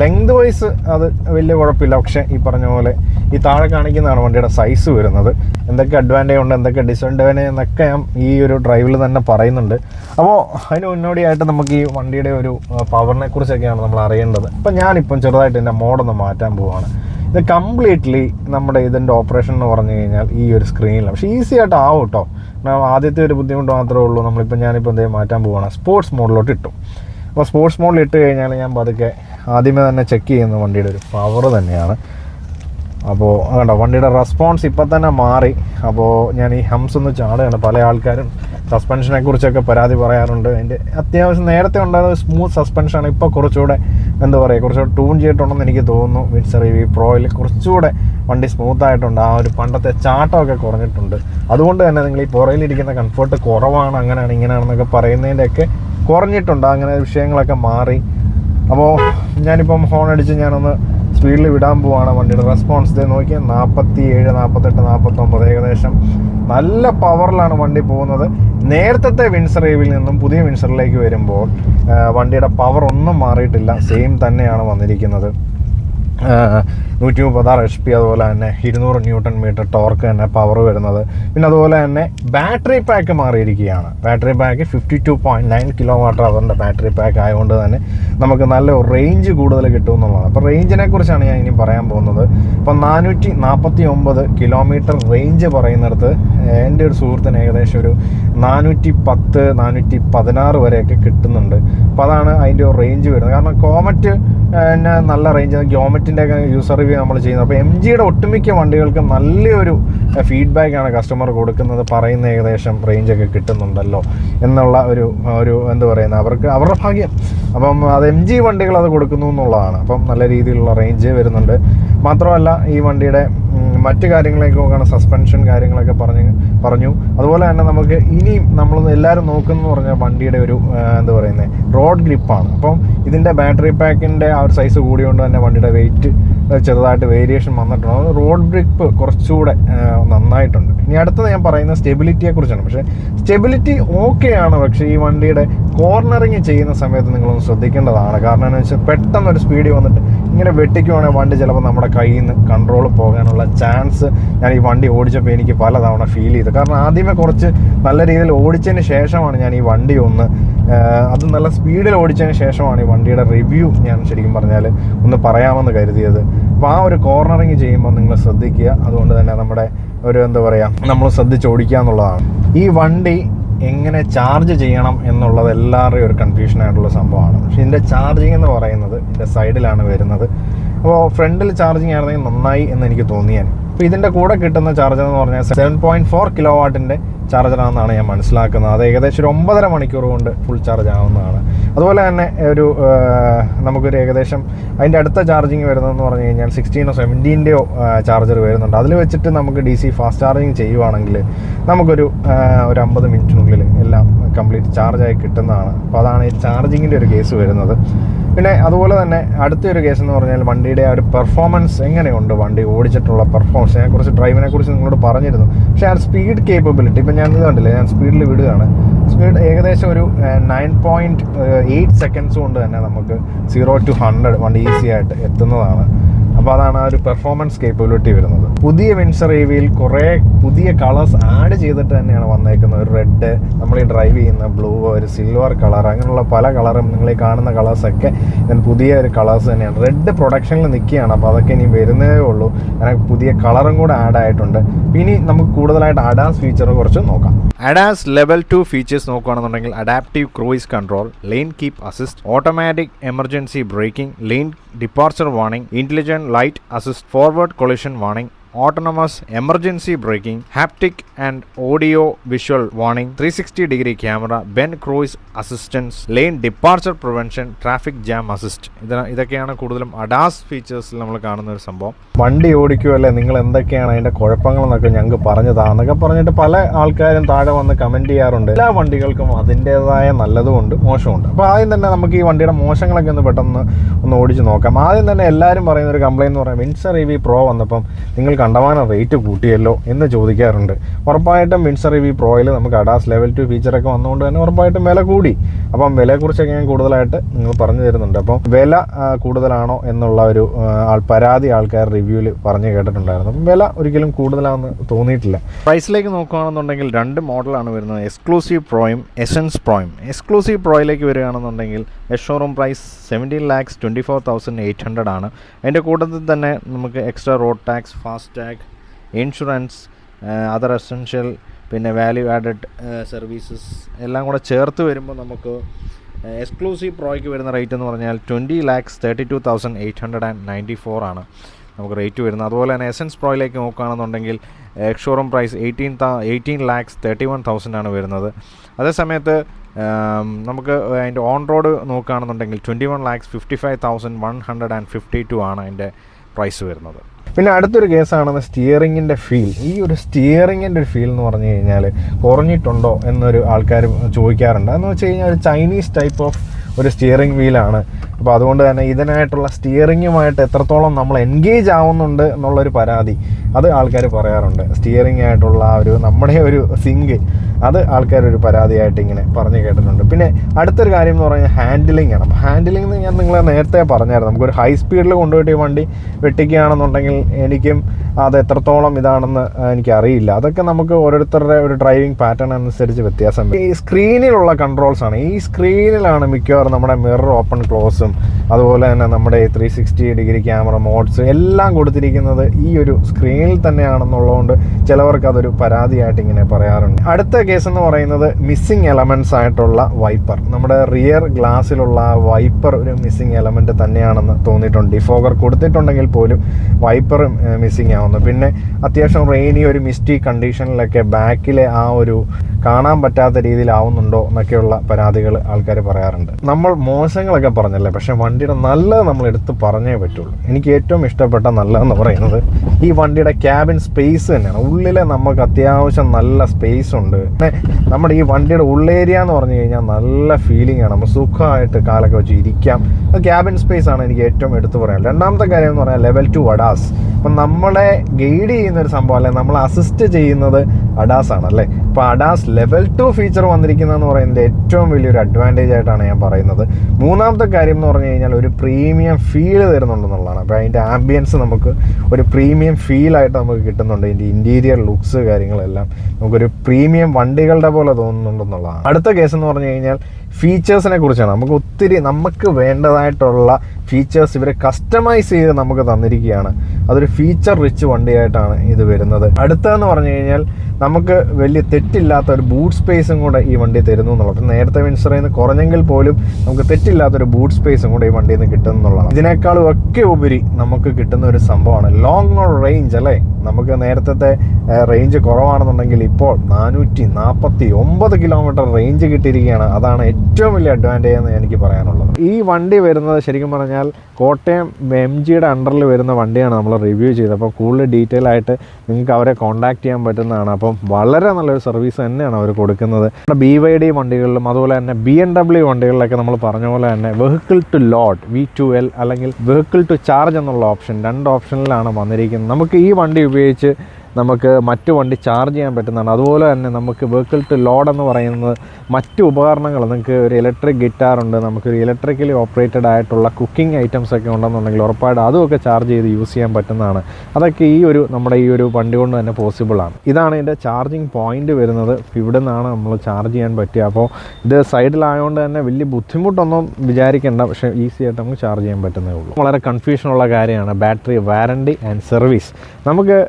ലെങ്ത് വൈസ് അത് വലിയ കുഴപ്പമില്ല. പക്ഷേ ഈ പറഞ്ഞ പോലെ ഈ താഴെ കാണിക്കുന്നതാണ് വണ്ടിയുടെ സൈസ് വരുന്നത്. എന്തൊക്കെ അഡ്വാന്റേജ് ഉണ്ട് എന്തൊക്കെ ഡിസഡ്വാന്റേജ് എന്നൊക്കെ ഞാൻ ഈ ഒരു ഡ്രൈവിൽ തന്നെ പറയുന്നുണ്ട്. അപ്പോൾ അതിന് മുന്നോടിയായിട്ട് നമുക്ക് ഈ വണ്ടിയുടെ ഒരു പവറിനെ കുറിച്ചൊക്കെയാണ് നമ്മൾ അറിയേണ്ടത്. അപ്പം ഞാനിപ്പം ചെറുതായിട്ട് എന്റെ മോഡൊന്ന് മാറ്റാൻ പോവുകയാണ് ഇത് കംപ്ലീറ്റ്ലി നമ്മുടെ ഇതിന്റെ ഓപ്പറേഷൻ എന്ന് പറഞ്ഞു കഴിഞ്ഞാൽ ഈ ഒരു സ്ക്രീനിലാണ് പക്ഷേ ഈസി ആയിട്ട് ആവും കേട്ടോ ആദ്യത്തെ ഒരു ബുദ്ധിമുട്ട് മാത്രമേ ഉള്ളൂ. നമ്മളിപ്പോൾ ഞാനിപ്പോൾ എന്തെങ്കിലും മാറ്റാൻ പോവുകയാണ് സ്പോർട്സ് മോഡിലോട്ട് ഇട്ടു. അപ്പോൾ സ്പോർട്സ് മോഡിൽ ഇട്ട് കഴിഞ്ഞാൽ ഞാൻ പതുക്കെ ആദ്യമേ തന്നെ ചെക്ക് ചെയ്യുന്ന വണ്ടിയുടെ ഒരു പവർ തന്നെയാണ്. അപ്പോൾ കണ്ടോ വണ്ടിയുടെ റെസ്പോൺസ് ഇപ്പം തന്നെ മാറി. അപ്പോൾ ഞാൻ ഈ ഹംസ് ഒന്ന് ചാടുകയാണ്. പല ആൾക്കാരും സസ്പെൻഷനെ കുറിച്ചൊക്കെ പരാതി പറയാറുണ്ട്. അതിന്റെ അത്യാവശ്യം നേരത്തെ ഉണ്ടായിരുന്ന സ്മൂത്ത് സസ്പെൻഷനാണ് ഇപ്പോൾ കുറച്ചുകൂടെ എന്താ പറയുക കുറച്ചുകൂടെ ട്യൂൺ ചെയ്തിട്ടുണ്ടെന്ന് എനിക്ക് തോന്നുന്നു. വിൻസർ ഈ പ്രോയിൽ കുറച്ചുകൂടെ വണ്ടി സ്മൂത്ത് ആയിട്ടുണ്ട്. ആ ഒരു പണ്ടത്തെ ചാട്ടമൊക്കെ കുറഞ്ഞിട്ടുണ്ട്. അതുകൊണ്ട് തന്നെ നിങ്ങൾ ഈ പുറയിലിരിക്കുന്ന കംഫർട്ട് കുറവാണ് അങ്ങനെയാണ് ഇങ്ങനെയാണെന്നൊക്കെ പറയുന്നതിന്റെയൊക്കെ കുറഞ്ഞിട്ടുണ്ട്. അങ്ങനെ വിഷയങ്ങളൊക്കെ മാറി. അപ്പോൾ ഞാനിപ്പം ഹോൺ അടിച്ച് ഞാനൊന്ന് സ്പീഡിൽ വിടാൻ പോവാണ് വണ്ടിയുടെ റെസ്പോൺസ് ഡേ നോക്കിയാൽ നാൽപ്പത്തി ഏഴ് നാൽപ്പത്തെട്ട് നാൽപ്പത്തൊമ്പത് ഏകദേശം നല്ല പവറിലാണ് വണ്ടി പോകുന്നത്. നേരത്തെ വിൻസർ ഏവിൽ നിന്നും പുതിയ വിൻസറിലേക്ക് വരുമ്പോൾ വണ്ടിയുടെ പവർ ഒന്നും മാറിയിട്ടില്ല. സെയിം തന്നെയാണ് വന്നിരിക്കുന്നത്. നൂറ്റി മുപ്പത്താറ് എച്ച് പി അതുപോലെ തന്നെ ഇരുന്നൂറ് ന്യൂട്ടൺ മീറ്റർ ടോർക്ക് തന്നെ പവർ വരുന്നത്. പിന്നെ അതുപോലെ തന്നെ ബാറ്ററി പാക്ക് മാറിയിരിക്കുകയാണ്. Battery pack fifty two point nine kilo watt അവറിന്റെ battery pack ആയതുകൊണ്ട് തന്നെ നമുക്ക് നല്ല റേഞ്ച് കൂടുതൽ കിട്ടും എന്നുള്ളതാണ്. അപ്പോൾ റേഞ്ചിനെ കുറിച്ചാണ് ഞാൻ ഇനി പറയാൻ പോകുന്നത്. ഇപ്പം നാനൂറ്റി നാൽപ്പത്തി ഒമ്പത് കിലോമീറ്റർ റേഞ്ച് പറയുന്നിടത്ത് എന്റെ ഒരു സുഹൃത്തിന് ഏകദേശം ഒരു നാനൂറ്റി പത്ത് നാനൂറ്റി പതിനാറ് വരെയൊക്കെ കിട്ടുന്നുണ്ട്. അപ്പോൾ അതാണ് അതിന്റെ റേഞ്ച് വരുന്നത്. കാരണം കോമറ്റ് നല്ല റേഞ്ച് ഗ്യോമറ്റിന്റെ ഒക്കെ യൂസർ റിവ്യൂ നമ്മൾ ചെയ്യുന്നത്. അപ്പോൾ എം ജിയുടെ ഒട്ടുമിക്ക വണ്ടികൾക്കും നല്ലൊരു ഫീഡ്ബാക്കാണ് കസ്റ്റമർ കൊടുക്കുന്നത്. പറയുന്ന ഏകദേശം റേഞ്ചൊക്കെ കിട്ടുന്നുണ്ടല്ലോ എന്നുള്ള ഒരു ഒരു എന്താ പറയുന്നത്? അവർക്ക് അവരുടെ ഭാഗ്യം. അപ്പം അത് എം ജി വണ്ടികൾ അത് കൊടുക്കുന്നു എന്നുള്ളതാണ്. അപ്പം നല്ല രീതിയിലുള്ള റേഞ്ച് വരുന്നുണ്ട്. മാത്രമല്ല ഈ വണ്ടിയുടെ മറ്റു കാര്യങ്ങളൊക്കെ നോക്കുകയാണ് സസ്പെൻഷൻ കാര്യങ്ങളൊക്കെ പറഞ്ഞ് പറഞ്ഞു. അതുപോലെ തന്നെ നമുക്ക് ഇനിയും നമ്മൾ എല്ലാവരും നോക്കുന്നു പറഞ്ഞാൽ വണ്ടിയുടെ ഒരു എന്താ പറയുന്നത്? റോഡ് ഗ്രിപ്പാണ് അപ്പം ഇതിന്റെ ബാറ്ററി പാക്കിന്റെ ആ ഒരു സൈസ് കൂടിയോണ്ട് തന്നെ വണ്ടിയുടെ വെയിറ്റ് ചെറുതായിട്ട് വേരിയേഷൻ വന്നിട്ടുണ്ട്. റോഡ് ഗ്രിപ്പ് കുറച്ചുകൂടെ നന്നായിട്ടുണ്ട്. ഇനി അടുത്തത് ഞാൻ പറയുന്നത് സ്റ്റെബിലിറ്റിയെ കുറിച്ചാണ് പക്ഷേ സ്റ്റെബിലിറ്റി ഓക്കെ ആണ്. പക്ഷേ ഈ വണ്ടിയുടെ കോർണറിങ് ചെയ്യുന്ന സമയത്ത് നിങ്ങളൊന്ന് ശ്രദ്ധിക്കേണ്ടതാണ്. കാരണം എന്ന് വെച്ചാൽ പെട്ടെന്ന് ഒരു സ്പീഡിൽ വന്നിട്ട് ഇങ്ങനെ വെട്ടിക്കുവാണെങ്കിൽ വണ്ടി ചിലപ്പോൾ നമ്മുടെ കയ്യിൽ നിന്ന് കൺട്രോൾ പോകാനുള്ള ചാൻസ് ഞാൻ ഈ വണ്ടി ഓടിച്ചപ്പോൾ എനിക്ക് പലതവണ ഫീൽ ചെയ്തു. കാരണം ആദ്യമേ കുറച്ച് നല്ല രീതിയിൽ ഓടിച്ചതിന് ശേഷമാണ് ഞാൻ ഈ വണ്ടി ഒന്ന് അത് നല്ല സ്പീഡിൽ ഓടിച്ചതിന് ശേഷമാണ് ഈ വണ്ടിയുടെ റിവ്യൂ ഞാൻ ശരിക്കും പറഞ്ഞാൽ ഒന്ന് പറയാമെന്ന് കരുതിയത്. അപ്പോൾ ആ ഒരു കോർണറിങ് ചെയ്യുമ്പോൾ നിങ്ങൾ ശ്രദ്ധിക്കുക. അതുകൊണ്ട് തന്നെ നമ്മുടെ ഒരു എന്താ പറയുക നമ്മൾ ശ്രദ്ധിച്ച് ഓടിക്കുക എന്നുള്ളതാണ് ഈ വണ്ടി എങ്ങനെ ചാർജ് ചെയ്യണം എന്നുള്ളത് എല്ലാവരുടെയും ഒരു കൺഫ്യൂഷൻ ആയിട്ടുള്ള സംഭവമാണ്. പക്ഷെ ഇതിന്റെ ചാർജിങ് എന്ന് പറയുന്നത് ഇതിന്റെ സൈഡിലാണ് വരുന്നത്. അപ്പോൾ ഫ്രണ്ടിൽ ചാർജിങ് ആയിരുന്നെങ്കിൽ നന്നായി എന്ന് എനിക്ക് തോന്നിയാൽ അപ്പോൾ ഇതിന്റെ കൂടെ കിട്ടുന്ന ചാർജർ എന്ന് പറഞ്ഞാൽ സെവൻ പോയിന്റ് ഫോർ കിലോ വാട്ടിന്റെ ചാർജറാണെന്നാണ് ഞാൻ മനസ്സിലാക്കുന്നത്. അത് ഏകദേശം ഒരു ഒമ്പതര മണിക്കൂർ കൊണ്ട് ഫുൾ ചാർജ് ആവുന്നതാണ്. അതുപോലെ തന്നെ ഒരു നമുക്കൊരു ഏകദേശം അതിന്റെ അടുത്ത ചാർജിങ് വരുന്നതെന്ന് പറഞ്ഞു കഴിഞ്ഞാൽ സിക്സ്റ്റീനോ സെവന്റീന്റെയോ ചാർജർ വരുന്നുണ്ട്. അതിൽ വെച്ചിട്ട് നമുക്ക് ഡി സി ഫാസ്റ്റ് ചാർജിങ് ചെയ്യുവാണെങ്കിൽ നമുക്കൊരു ഒരു അമ്പത് മിനിറ്റിനുള്ളിൽ എല്ലാം കംപ്ലീറ്റ് ചാർജായി കിട്ടുന്നതാണ്. അപ്പോൾ അതാണ് ഈ ചാർജിങ്ങിന്റെ ഒരു കേസ് വരുന്നത്. പിന്നെ അതുപോലെ തന്നെ അടുത്തൊരു കേസ് എന്ന് പറഞ്ഞാൽ വണ്ടിയുടെ ആ ഒരു പെർഫോമൻസ് എങ്ങനെയുണ്ട്? വണ്ടി ഓടിച്ചിട്ടുള്ള പെർഫോമൻസ് ഞാൻ കുറച്ച് ഡ്രൈവിനെ കുറിച്ച് നിങ്ങളോട് പറഞ്ഞിരുന്നു. പക്ഷേ ആ സ്പീഡ് കേപ്പബിലിറ്റി ഇപ്പം ഞാൻ ഇത് കണ്ടില്ലേ ഞാൻ സ്പീഡിൽ വിടുകയാണ്. സ്പീഡ് ഏകദേശം ഒരു നയൻ പോയിന്റ് എയ്റ്റ് സെക്കൻഡ്സ് കൊണ്ട് തന്നെ നമുക്ക് സീറോ ടു ഹൺഡ്രഡ് വണ്ടി ഈസി ആയിട്ട് എത്തുന്നതാണ്. അപ്പോൾ അതാണ് ആ ഒരു പെർഫോമൻസ് കേപ്പബിലിറ്റി വരുന്നത്. പുതിയ വിൻസർ ഏവിയിൽ കുറേ പുതിയ കളേഴ്സ് ആഡ് ചെയ്തിട്ട് തന്നെയാണ് വന്നേക്കുന്നത്. ഒരു റെഡ് നമ്മൾ ഈ ഡ്രൈവ് ചെയ്യുന്ന ബ്ലൂ ഒരു സിൽവർ കളർ അങ്ങനെയുള്ള പല കളറും നിങ്ങൾ ഈ കാണുന്ന കളേഴ്സൊക്കെ ഇതിന് പുതിയ ഒരു കളേഴ്സ് തന്നെയാണ്. റെഡ് പ്രൊഡക്ഷനിൽ നിൽക്കുകയാണ്. അപ്പോൾ അതൊക്കെ ഇനി വരുന്നതേ ഉള്ളൂ. അങ്ങനെ പുതിയ കളറും കൂടെ ആഡ് ആയിട്ടുണ്ട്. ഇനി നമുക്ക് കൂടുതലായിട്ട് അഡാൻസ് ഫീച്ചർ കുറച്ച് നോക്കാം. അഡാസ് ലെവൽ ടു ഫീച്ചേഴ്സ് നോക്കുകയാണെന്നുണ്ടെങ്കിൽ adaptive cruise control lane keep assist automatic emergency braking lane departure warning intelligent light assist forward collision warning autonomous emergency braking, haptic and audio visual warning, 360 degree camera, bend cruise assistance, lane departure prevention, traffic jam assist. ഇത് ഇതൊക്കെയാണ് കൂടുതലും ADAS ഫീച്ചേഴ്സിൽ നമ്മൾ കാണുന്ന ഒരു സംഭവം. വണ്ടി ഓടിക്കുമല്ലേ നിങ്ങൾ എന്തൊക്കെയാണ് അതിന്റെ കുഴപ്പങ്ങളെന്നൊക്കെ ഞങ്ങൾക്ക് പറഞ്ഞതാന്നൊക്കെ പറഞ്ഞിട്ട് പല ആൾക്കാരും താഴെ വന്ന് കമന്റ് ചെയ്യാറുണ്ട്. എല്ലാ വണ്ടികൾക്കും അതിന്റെതായ നല്ലതുമുണ്ട് മോശമുണ്ട് അപ്പോൾ ആദ്യം തന്നെ നമുക്ക് ഈ വണ്ടിയുടെ മോശങ്ങളൊക്കെ ഒന്ന് പെട്ടെന്ന് ഒന്ന് ഓടിച്ച് നോക്കാം. ആദ്യം തന്നെ എല്ലാവരും പറയുന്ന ഒരു കംപ്ലൈന്റ് എന്ന് പറയാം വിൻസർ ഇ വി പ്രോ വന്നപ്പം നിങ്ങൾ കണ്ടമാനം റേറ്റ് കൂട്ടിയല്ലോ എന്ന് ചോദിക്കാറുണ്ട്. ഉറപ്പായിട്ടും വിൻസർ വി പ്രോയിൽ നമുക്ക് അഡാസ് ലെവൽ ടു ഫീച്ചറൊക്കെ വന്നുകൊണ്ട് തന്നെ ഉറപ്പായിട്ടും വില കൂടി. അപ്പം വിലയെക്കുറിച്ചൊക്കെ ഞാൻ കൂടുതലായിട്ട് നിങ്ങൾ പറഞ്ഞു തരുന്നുണ്ട്. അപ്പം വില കൂടുതലാണോ എന്നുള്ള ഒരു പരാതി ആൾക്കാർ റിവ്യൂവിൽ പറഞ്ഞു കേട്ടിട്ടുണ്ടായിരുന്നു. വില ഒരിക്കലും കൂടുതലാണെന്ന് തോന്നിയിട്ടില്ല. പ്രൈസിലേക്ക് നോക്കുകയാണെന്നുണ്ടെങ്കിൽ രണ്ട് മോഡലാണ് വരുന്നത്. എക്സ്ക്ലൂസീവ് പ്രോയും എസൻസ് പ്രോയും എക്സ്ക്ലൂസീവ് പ്രോയിലേക്ക് വരികയാണെന്നുണ്ടെങ്കിൽ showroom price seventeen lakhs twenty four thousand eight hundred ആണ്. അതിന്റെ കൂട്ടത്തിൽ തന്നെ നമുക്ക് extra road tax FASTag insurance other essential പിന്നെ വാല്യൂ ആഡഡ് സർവീസസ് എല്ലാം കൂടെ ചേർത്ത് വരുമ്പോൾ നമുക്ക് എക്സ്ക്ലൂസീവ് പ്രോയ്ക്ക് വരുന്ന റേറ്റ് എന്ന് പറഞ്ഞാൽ twenty lakhs thirty two thousand eight hundred and ninety four ആണ് നമുക്ക് റേറ്റ് വരുന്നത്. അതുപോലെ തന്നെ എസൻസ് പ്രോയിലേക്ക് നോക്കുകയാണെന്നുണ്ടെങ്കിൽ ex showroom price eighteen eighteen lakhs thirty one thousand ആണ് വരുന്നത്. അതേസമയത്ത് നമുക്ക് അതിന്റെ ഓൺ റോഡ് നോക്കുകയാണെന്നുണ്ടെങ്കിൽ twenty one lakhs fifty five thousand one hundred and fifty two ആണ് അതിന്റെ പ്രൈസ് വരുന്നത്. പിന്നെ അടുത്തൊരു കേസാണ് സ്റ്റിയറിങ്ങിന്റെ ഫീൽ ഈ ഒരു സ്റ്റിയറിങ്ങിന്റെ ഒരു ഫീൽ എന്ന് പറഞ്ഞു കഴിഞ്ഞാൽ കുറഞ്ഞിട്ടുണ്ടോ എന്നൊരു ആൾക്കാർ ചോദിക്കാറുണ്ട്. എന്ന് വെച്ച് കഴിഞ്ഞാൽ ഒരു ചൈനീസ് ടൈപ്പ് ഓഫ് ഒരു സ്റ്റിയറിംഗ് വീലാണ് അപ്പോൾ അതുകൊണ്ട് തന്നെ ഇതിനായിട്ടുള്ള സ്റ്റിയറിങ്ങുമായിട്ട് എത്രത്തോളം നമ്മൾ എൻഗേജ് ആവുന്നുണ്ട് എന്നുള്ളൊരു പരാതി അത് ആൾക്കാർ പറയാറുണ്ട്. സ്റ്റിയറിംഗ് ആയിട്ടുള്ള ഒരു നമ്മുടെ ഒരു സിങ്ക് അത് ആൾക്കാരൊരു പരാതിയായിട്ട് ഇങ്ങനെ പറഞ്ഞു കേട്ടിട്ടുണ്ട്. പിന്നെ അടുത്തൊരു കാര്യം എന്ന് പറഞ്ഞാൽ ഹാൻഡിലിംഗ് ആണ്. ഹാൻഡിലിംഗ് എന്ന് ഞാൻ നിങ്ങളെ നേരത്തെ പറഞ്ഞായിരുന്നു. നമുക്കൊരു ഹൈ സ്പീഡിൽ കൊണ്ടുപോയിട്ട് വണ്ടി വെട്ടിക്കുകയാണെന്നുണ്ടെങ്കിൽ എനിക്കും അത് എത്രത്തോളം ഇതാണെന്ന് എനിക്കറിയില്ല. അതൊക്കെ നമുക്ക് ഓരോരുത്തരുടെ ഒരു ഡ്രൈവിംഗ് പാറ്റേൺ അനുസരിച്ച് വ്യത്യാസം ഈ സ്ക്രീനിലുള്ള കൺട്രോൾസ് ആണ്. ഈ സ്ക്രീനിലാണ് മിക്കവാറും നമ്മുടെ മിറർ ഓപ്പൺ ക്ലോസും അതുപോലെ തന്നെ നമ്മുടെ three sixty degree camera modes എല്ലാം കൊടുത്തിരിക്കുന്നത് ഈ ഒരു സ്ക്രീനിൽ തന്നെയാണെന്നുള്ളതുകൊണ്ട് ചിലവർക്ക് അതൊരു പരാതിയായിട്ട് ഇങ്ങനെ പറയാറുണ്ട്. അടുത്ത കേസ് എന്ന് പറയുന്നത് മിസ്സിങ് എലമെന്റ്സ് ആയിട്ടുള്ള വൈപ്പർ നമ്മുടെ റിയർ ഗ്ലാസ്സിലുള്ള വൈപ്പർ ഒരു മിസ്സിങ് എലമെന്റ് തന്നെയാണെന്ന് തോന്നിയിട്ടുണ്ട്. ഡിഫോഗർ കൊടുത്തിട്ടുണ്ടെങ്കിൽ പോലും വൈപ്പർ മിസ്സിങ് ആവുന്നു. പിന്നെ അത്യാവശ്യം റെയിനി ഒരു മിസ്റ്റി കണ്ടീഷനിലൊക്കെ ബാക്കിലെ ആ ഒരു കാണാൻ പറ്റാത്ത രീതിയിലാവുന്നുണ്ടോ എന്നൊക്കെയുള്ള പരാതികൾ ആൾക്കാർ പറയാറുണ്ട്. നമ്മൾ മോശങ്ങളൊക്കെ പറഞ്ഞല്ലേ? പക്ഷെ വണ്ടിയുടെ നല്ലത് നമ്മൾ എടുത്ത് പറഞ്ഞേ പറ്റുള്ളൂ. എനിക്ക് ഏറ്റവും ഇഷ്ടപ്പെട്ട നല്ലതെന്ന് പറയുന്നത് ഈ വണ്ടിയുടെ ക്യാബിൻ സ്പേസ് തന്നെയാണ്. ഉള്ളിലെ നമുക്ക് അത്യാവശ്യം നല്ല സ്പേസ് ഉണ്ട്. നമ്മുടെ ഈ വണ്ടിയുടെ ഉള്ളേരിയ എന്ന് പറഞ്ഞു കഴിഞ്ഞാൽ നല്ല ഫീലിംഗ് ആണ്. നമ്മൾ സുഖമായിട്ട് കാലൊക്കെ വെച്ച് ഇരിക്കാം. അത് ക്യാബിൻ സ്പേസ് ആണ് എനിക്ക് ഏറ്റവും എടുത്തു പറയാൻ രണ്ടാമത്തെ കാര്യം എന്ന് പറഞ്ഞാൽ ലെവൽ ടു അഡാസ് അപ്പം നമ്മളെ ഗൈഡ് ചെയ്യുന്ന ഒരു സംഭവം അല്ലെ? നമ്മളെ അസിസ്റ്റ് ചെയ്യുന്നത് അഡാസ് ആണ് അല്ലേ? അപ്പോൾ അഡാസ് ലെവൽ ടു ഫീച്ചർ വന്നിരിക്കുന്നതെന്ന് പറയുന്നത് ഏറ്റവും വലിയൊരു അഡ്വാന്റേജ് ആയിട്ടാണ് ഞാൻ പറയുന്നത്. മൂന്നാമത്തെ കാര്യം എന്ന് പറഞ്ഞു കഴിഞ്ഞാൽ ഒരു പ്രീമിയം ഫീൽ തരുന്നുണ്ടെന്നുള്ളതാണ് അപ്പോൾ അതിന്റെ ആംബിയൻസ് നമുക്ക് ഒരു പ്രീമിയം ഫീലായിട്ട് നമുക്ക് കിട്ടുന്നുണ്ട്. ഇതിന്റെ ഇന്റീരിയർ ലുക്സ് കാര്യങ്ങളെല്ലാം. നമുക്കൊരു പ്രീമിയം വണ്ടികളുടെ പോലെ തോന്നുന്നുണ്ടെന്നുള്ളതാണ്. അടുത്ത കേസ് എന്ന് പറഞ്ഞു കഴിഞ്ഞാൽ ഫീച്ചേഴ്സിനെ കുറിച്ചാണ്. നമുക്ക് ഒത്തിരി നമുക്ക് വേണ്ടതായിട്ടുള്ള ഫീച്ചേഴ്സ് ഇവരെ കസ്റ്റമൈസ് ചെയ്ത് നമുക്ക് തന്നിരിക്കുകയാണ്. അതൊരു ഫീച്ചർ റിച്ച് വണ്ടിയായിട്ടാണ് ഇത് വരുന്നത്. അടുത്തതെന്ന് പറഞ്ഞു കഴിഞ്ഞാൽ നമുക്ക് വലിയ തെറ്റില്ലാത്ത ഒരു ബൂട്ട് സ്പേസും കൂടെ ഈ വണ്ടി തരുന്നു എന്നുള്ളത്. നേരത്തെ വിൻസറിൽ നിന്ന് കുറഞ്ഞെങ്കിൽ പോലും നമുക്ക് തെറ്റില്ലാത്ത ഒരു ബൂട്ട് സ്പേസും കൂടെ ഈ വണ്ടിയിൽ നിന്ന് കിട്ടുന്നു എന്നുള്ളതാണ്. ഇതിനേക്കാളും ഒക്കെ ഉപരി നമുക്ക് കിട്ടുന്ന ഒരു സംഭവമാണ്. ലോങ് റേഞ്ച് അല്ലേ? നമുക്ക് നേരത്തെ റേഞ്ച് കുറവാണെന്നുണ്ടെങ്കിൽ ഇപ്പോൾ നാനൂറ്റി നാൽപ്പത്തി ഒമ്പത് കിലോമീറ്റർ റേഞ്ച് കിട്ടിയിരിക്കുകയാണ്. അതാണ് ഏറ്റവും വലിയ അഡ്വാന്റേജ് എന്ന് എനിക്ക് പറയാനുള്ളത്. ഈ വണ്ടി വരുന്നത് ശരിക്കും പറഞ്ഞാൽ കോട്ടയം എം ജിയുടെ അണ്ടറിൽ വരുന്ന വണ്ടിയാണ് നമ്മൾ റിവ്യൂ ചെയ്തത്. അപ്പോൾ കൂടുതൽ ഡീറ്റെയിൽ ആയിട്ട് നിങ്ങൾക്ക് അവരെ കോൺടാക്ട് ചെയ്യാൻ പറ്റുന്നതാണ്. അപ്പം വളരെ നല്ലൊരു സർവീസ് തന്നെയാണ് അവർ കൊടുക്കുന്നത്. ബി വൈ ഡി വണ്ടികളിലും അതുപോലെ തന്നെ ബി എം ഡബ്ല്യു വണ്ടികളിലൊക്കെ നമ്മൾ പറഞ്ഞ പോലെ തന്നെ vehicle to load V to L അല്ലെങ്കിൽ വെഹിക്കിൾ ടു ചാർജ് എന്നുള്ള ഓപ്ഷൻ രണ്ട് ഓപ്ഷനിലാണ് വന്നിരിക്കുന്നത്. നമുക്ക് ഈ വണ്ടി ഉപയോഗിച്ച് നമുക്ക് മറ്റു വണ്ടി ചാർജ് ചെയ്യാൻ പറ്റുന്നതാണ്. അതുപോലെ തന്നെ നമുക്ക് വെഹിക്കിൾ ടു ലോഡ് എന്ന് പറയുന്നത് മറ്റു ഉപകരണങ്ങൾ. നിങ്ങൾക്ക് ഒരു ഇലക്ട്രിക് ഗിറ്റാർ ഉണ്ട്. നമുക്കൊരു ഇലക്ട്രിക്കലി ഓപ്പറേറ്റഡ് ആയിട്ടുള്ള കുക്കിംഗ് ഐറ്റംസ് ഒക്കെ ഉണ്ടെന്നുണ്ടെങ്കിൽ ഉറപ്പായിട്ട് അതുമൊക്കെ ചാർജ് ചെയ്ത് യൂസ് ചെയ്യാൻ പറ്റുന്നതാണ്. അതൊക്കെ ഈ ഒരു നമ്മുടെ ഈ ഒരു വണ്ടി കൊണ്ട് തന്നെ പോസിബിൾ ആണ്. ഇതാണ് ഇതിന്റെ ചാർജിങ് പോയിന്റ് വരുന്നത്. ഇവിടെ നിന്നാണ് നമ്മൾ ചാർജ് ചെയ്യാൻ പറ്റുക അപ്പോൾ ഇത് സൈഡിലായതുകൊണ്ട് തന്നെ വലിയ ബുദ്ധിമുട്ടൊന്നും വിചാരിക്കേണ്ട. പക്ഷേ ഈസി ആയിട്ട് നമുക്ക് ചാർജ് ചെയ്യാൻ പറ്റുന്നേ ഉള്ളൂ. വളരെ കൺഫ്യൂഷനുള്ള കാര്യമാണ്. ബാറ്ററി വാറണ്ടി ആൻഡ് സർവീസ് നമുക്ക്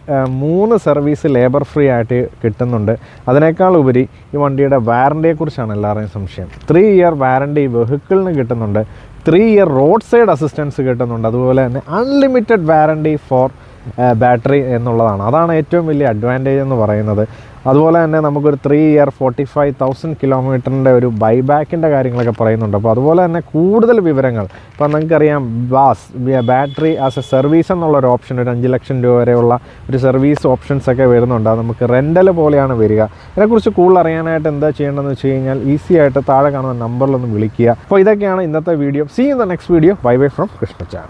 മൂന്ന് സർവീസ് ലേബർ ഫ്രീ ആയിട്ട് കിട്ടുന്നുണ്ട്. അതിനേക്കാൾ ഉപരി ഈ വണ്ടിയുടെ വാറണ്ടിയെക്കുറിച്ചാണ് എല്ലാവരുടെയും സംശയം. ത്രീ ഇയർ വാറണ്ടി വെഹിക്കിളിന് കിട്ടുന്നുണ്ട്. Three year roadside assistance കിട്ടുന്നുണ്ട്. അതുപോലെ തന്നെ അൺലിമിറ്റഡ് വാറണ്ടി ഫോർ ബാറ്ററി എന്നുള്ളതാണ്. അതാണ് ഏറ്റവും വലിയ അഡ്വാന്റേജ് എന്ന് പറയുന്നത്. അതുപോലെ തന്നെ നമുക്കൊരു three year forty five thousand കിലോമീറ്ററിന്റെ ഒരു ബൈബാക്കിന്റെ കാര്യങ്ങളൊക്കെ പറയുന്നുണ്ട്. അപ്പോൾ അതുപോലെ തന്നെ കൂടുതൽ വിവരങ്ങൾ. ഇപ്പോൾ നിങ്ങൾക്കറിയാം BaaS battery as a service എന്നുള്ള ഒരു ഓപ്ഷൻ ഒരു അഞ്ച് ലക്ഷം രൂപ വരെയുള്ള ഒരു സർവീസ് ഓപ്ഷൻസ് ഒക്കെ വരുന്നുണ്ട്. അത് നമുക്ക് റെന്റൽ പോലെയാണ് വരിക. ഇതിനെക്കുറിച്ച് കൂടുതൽ അറിയാനായിട്ട് എന്താ ചെയ്യേണ്ടതെന്ന് വെച്ച് കഴിഞ്ഞാൽ ഈസി ആയിട്ട് താഴെ കാണുന്ന നമ്പറിലൊന്ന് വിളിക്കുക. അപ്പോൾ ഇതൊക്കെയാണ് ഇന്നത്തെ video see in the next video bye bye from Krishnachan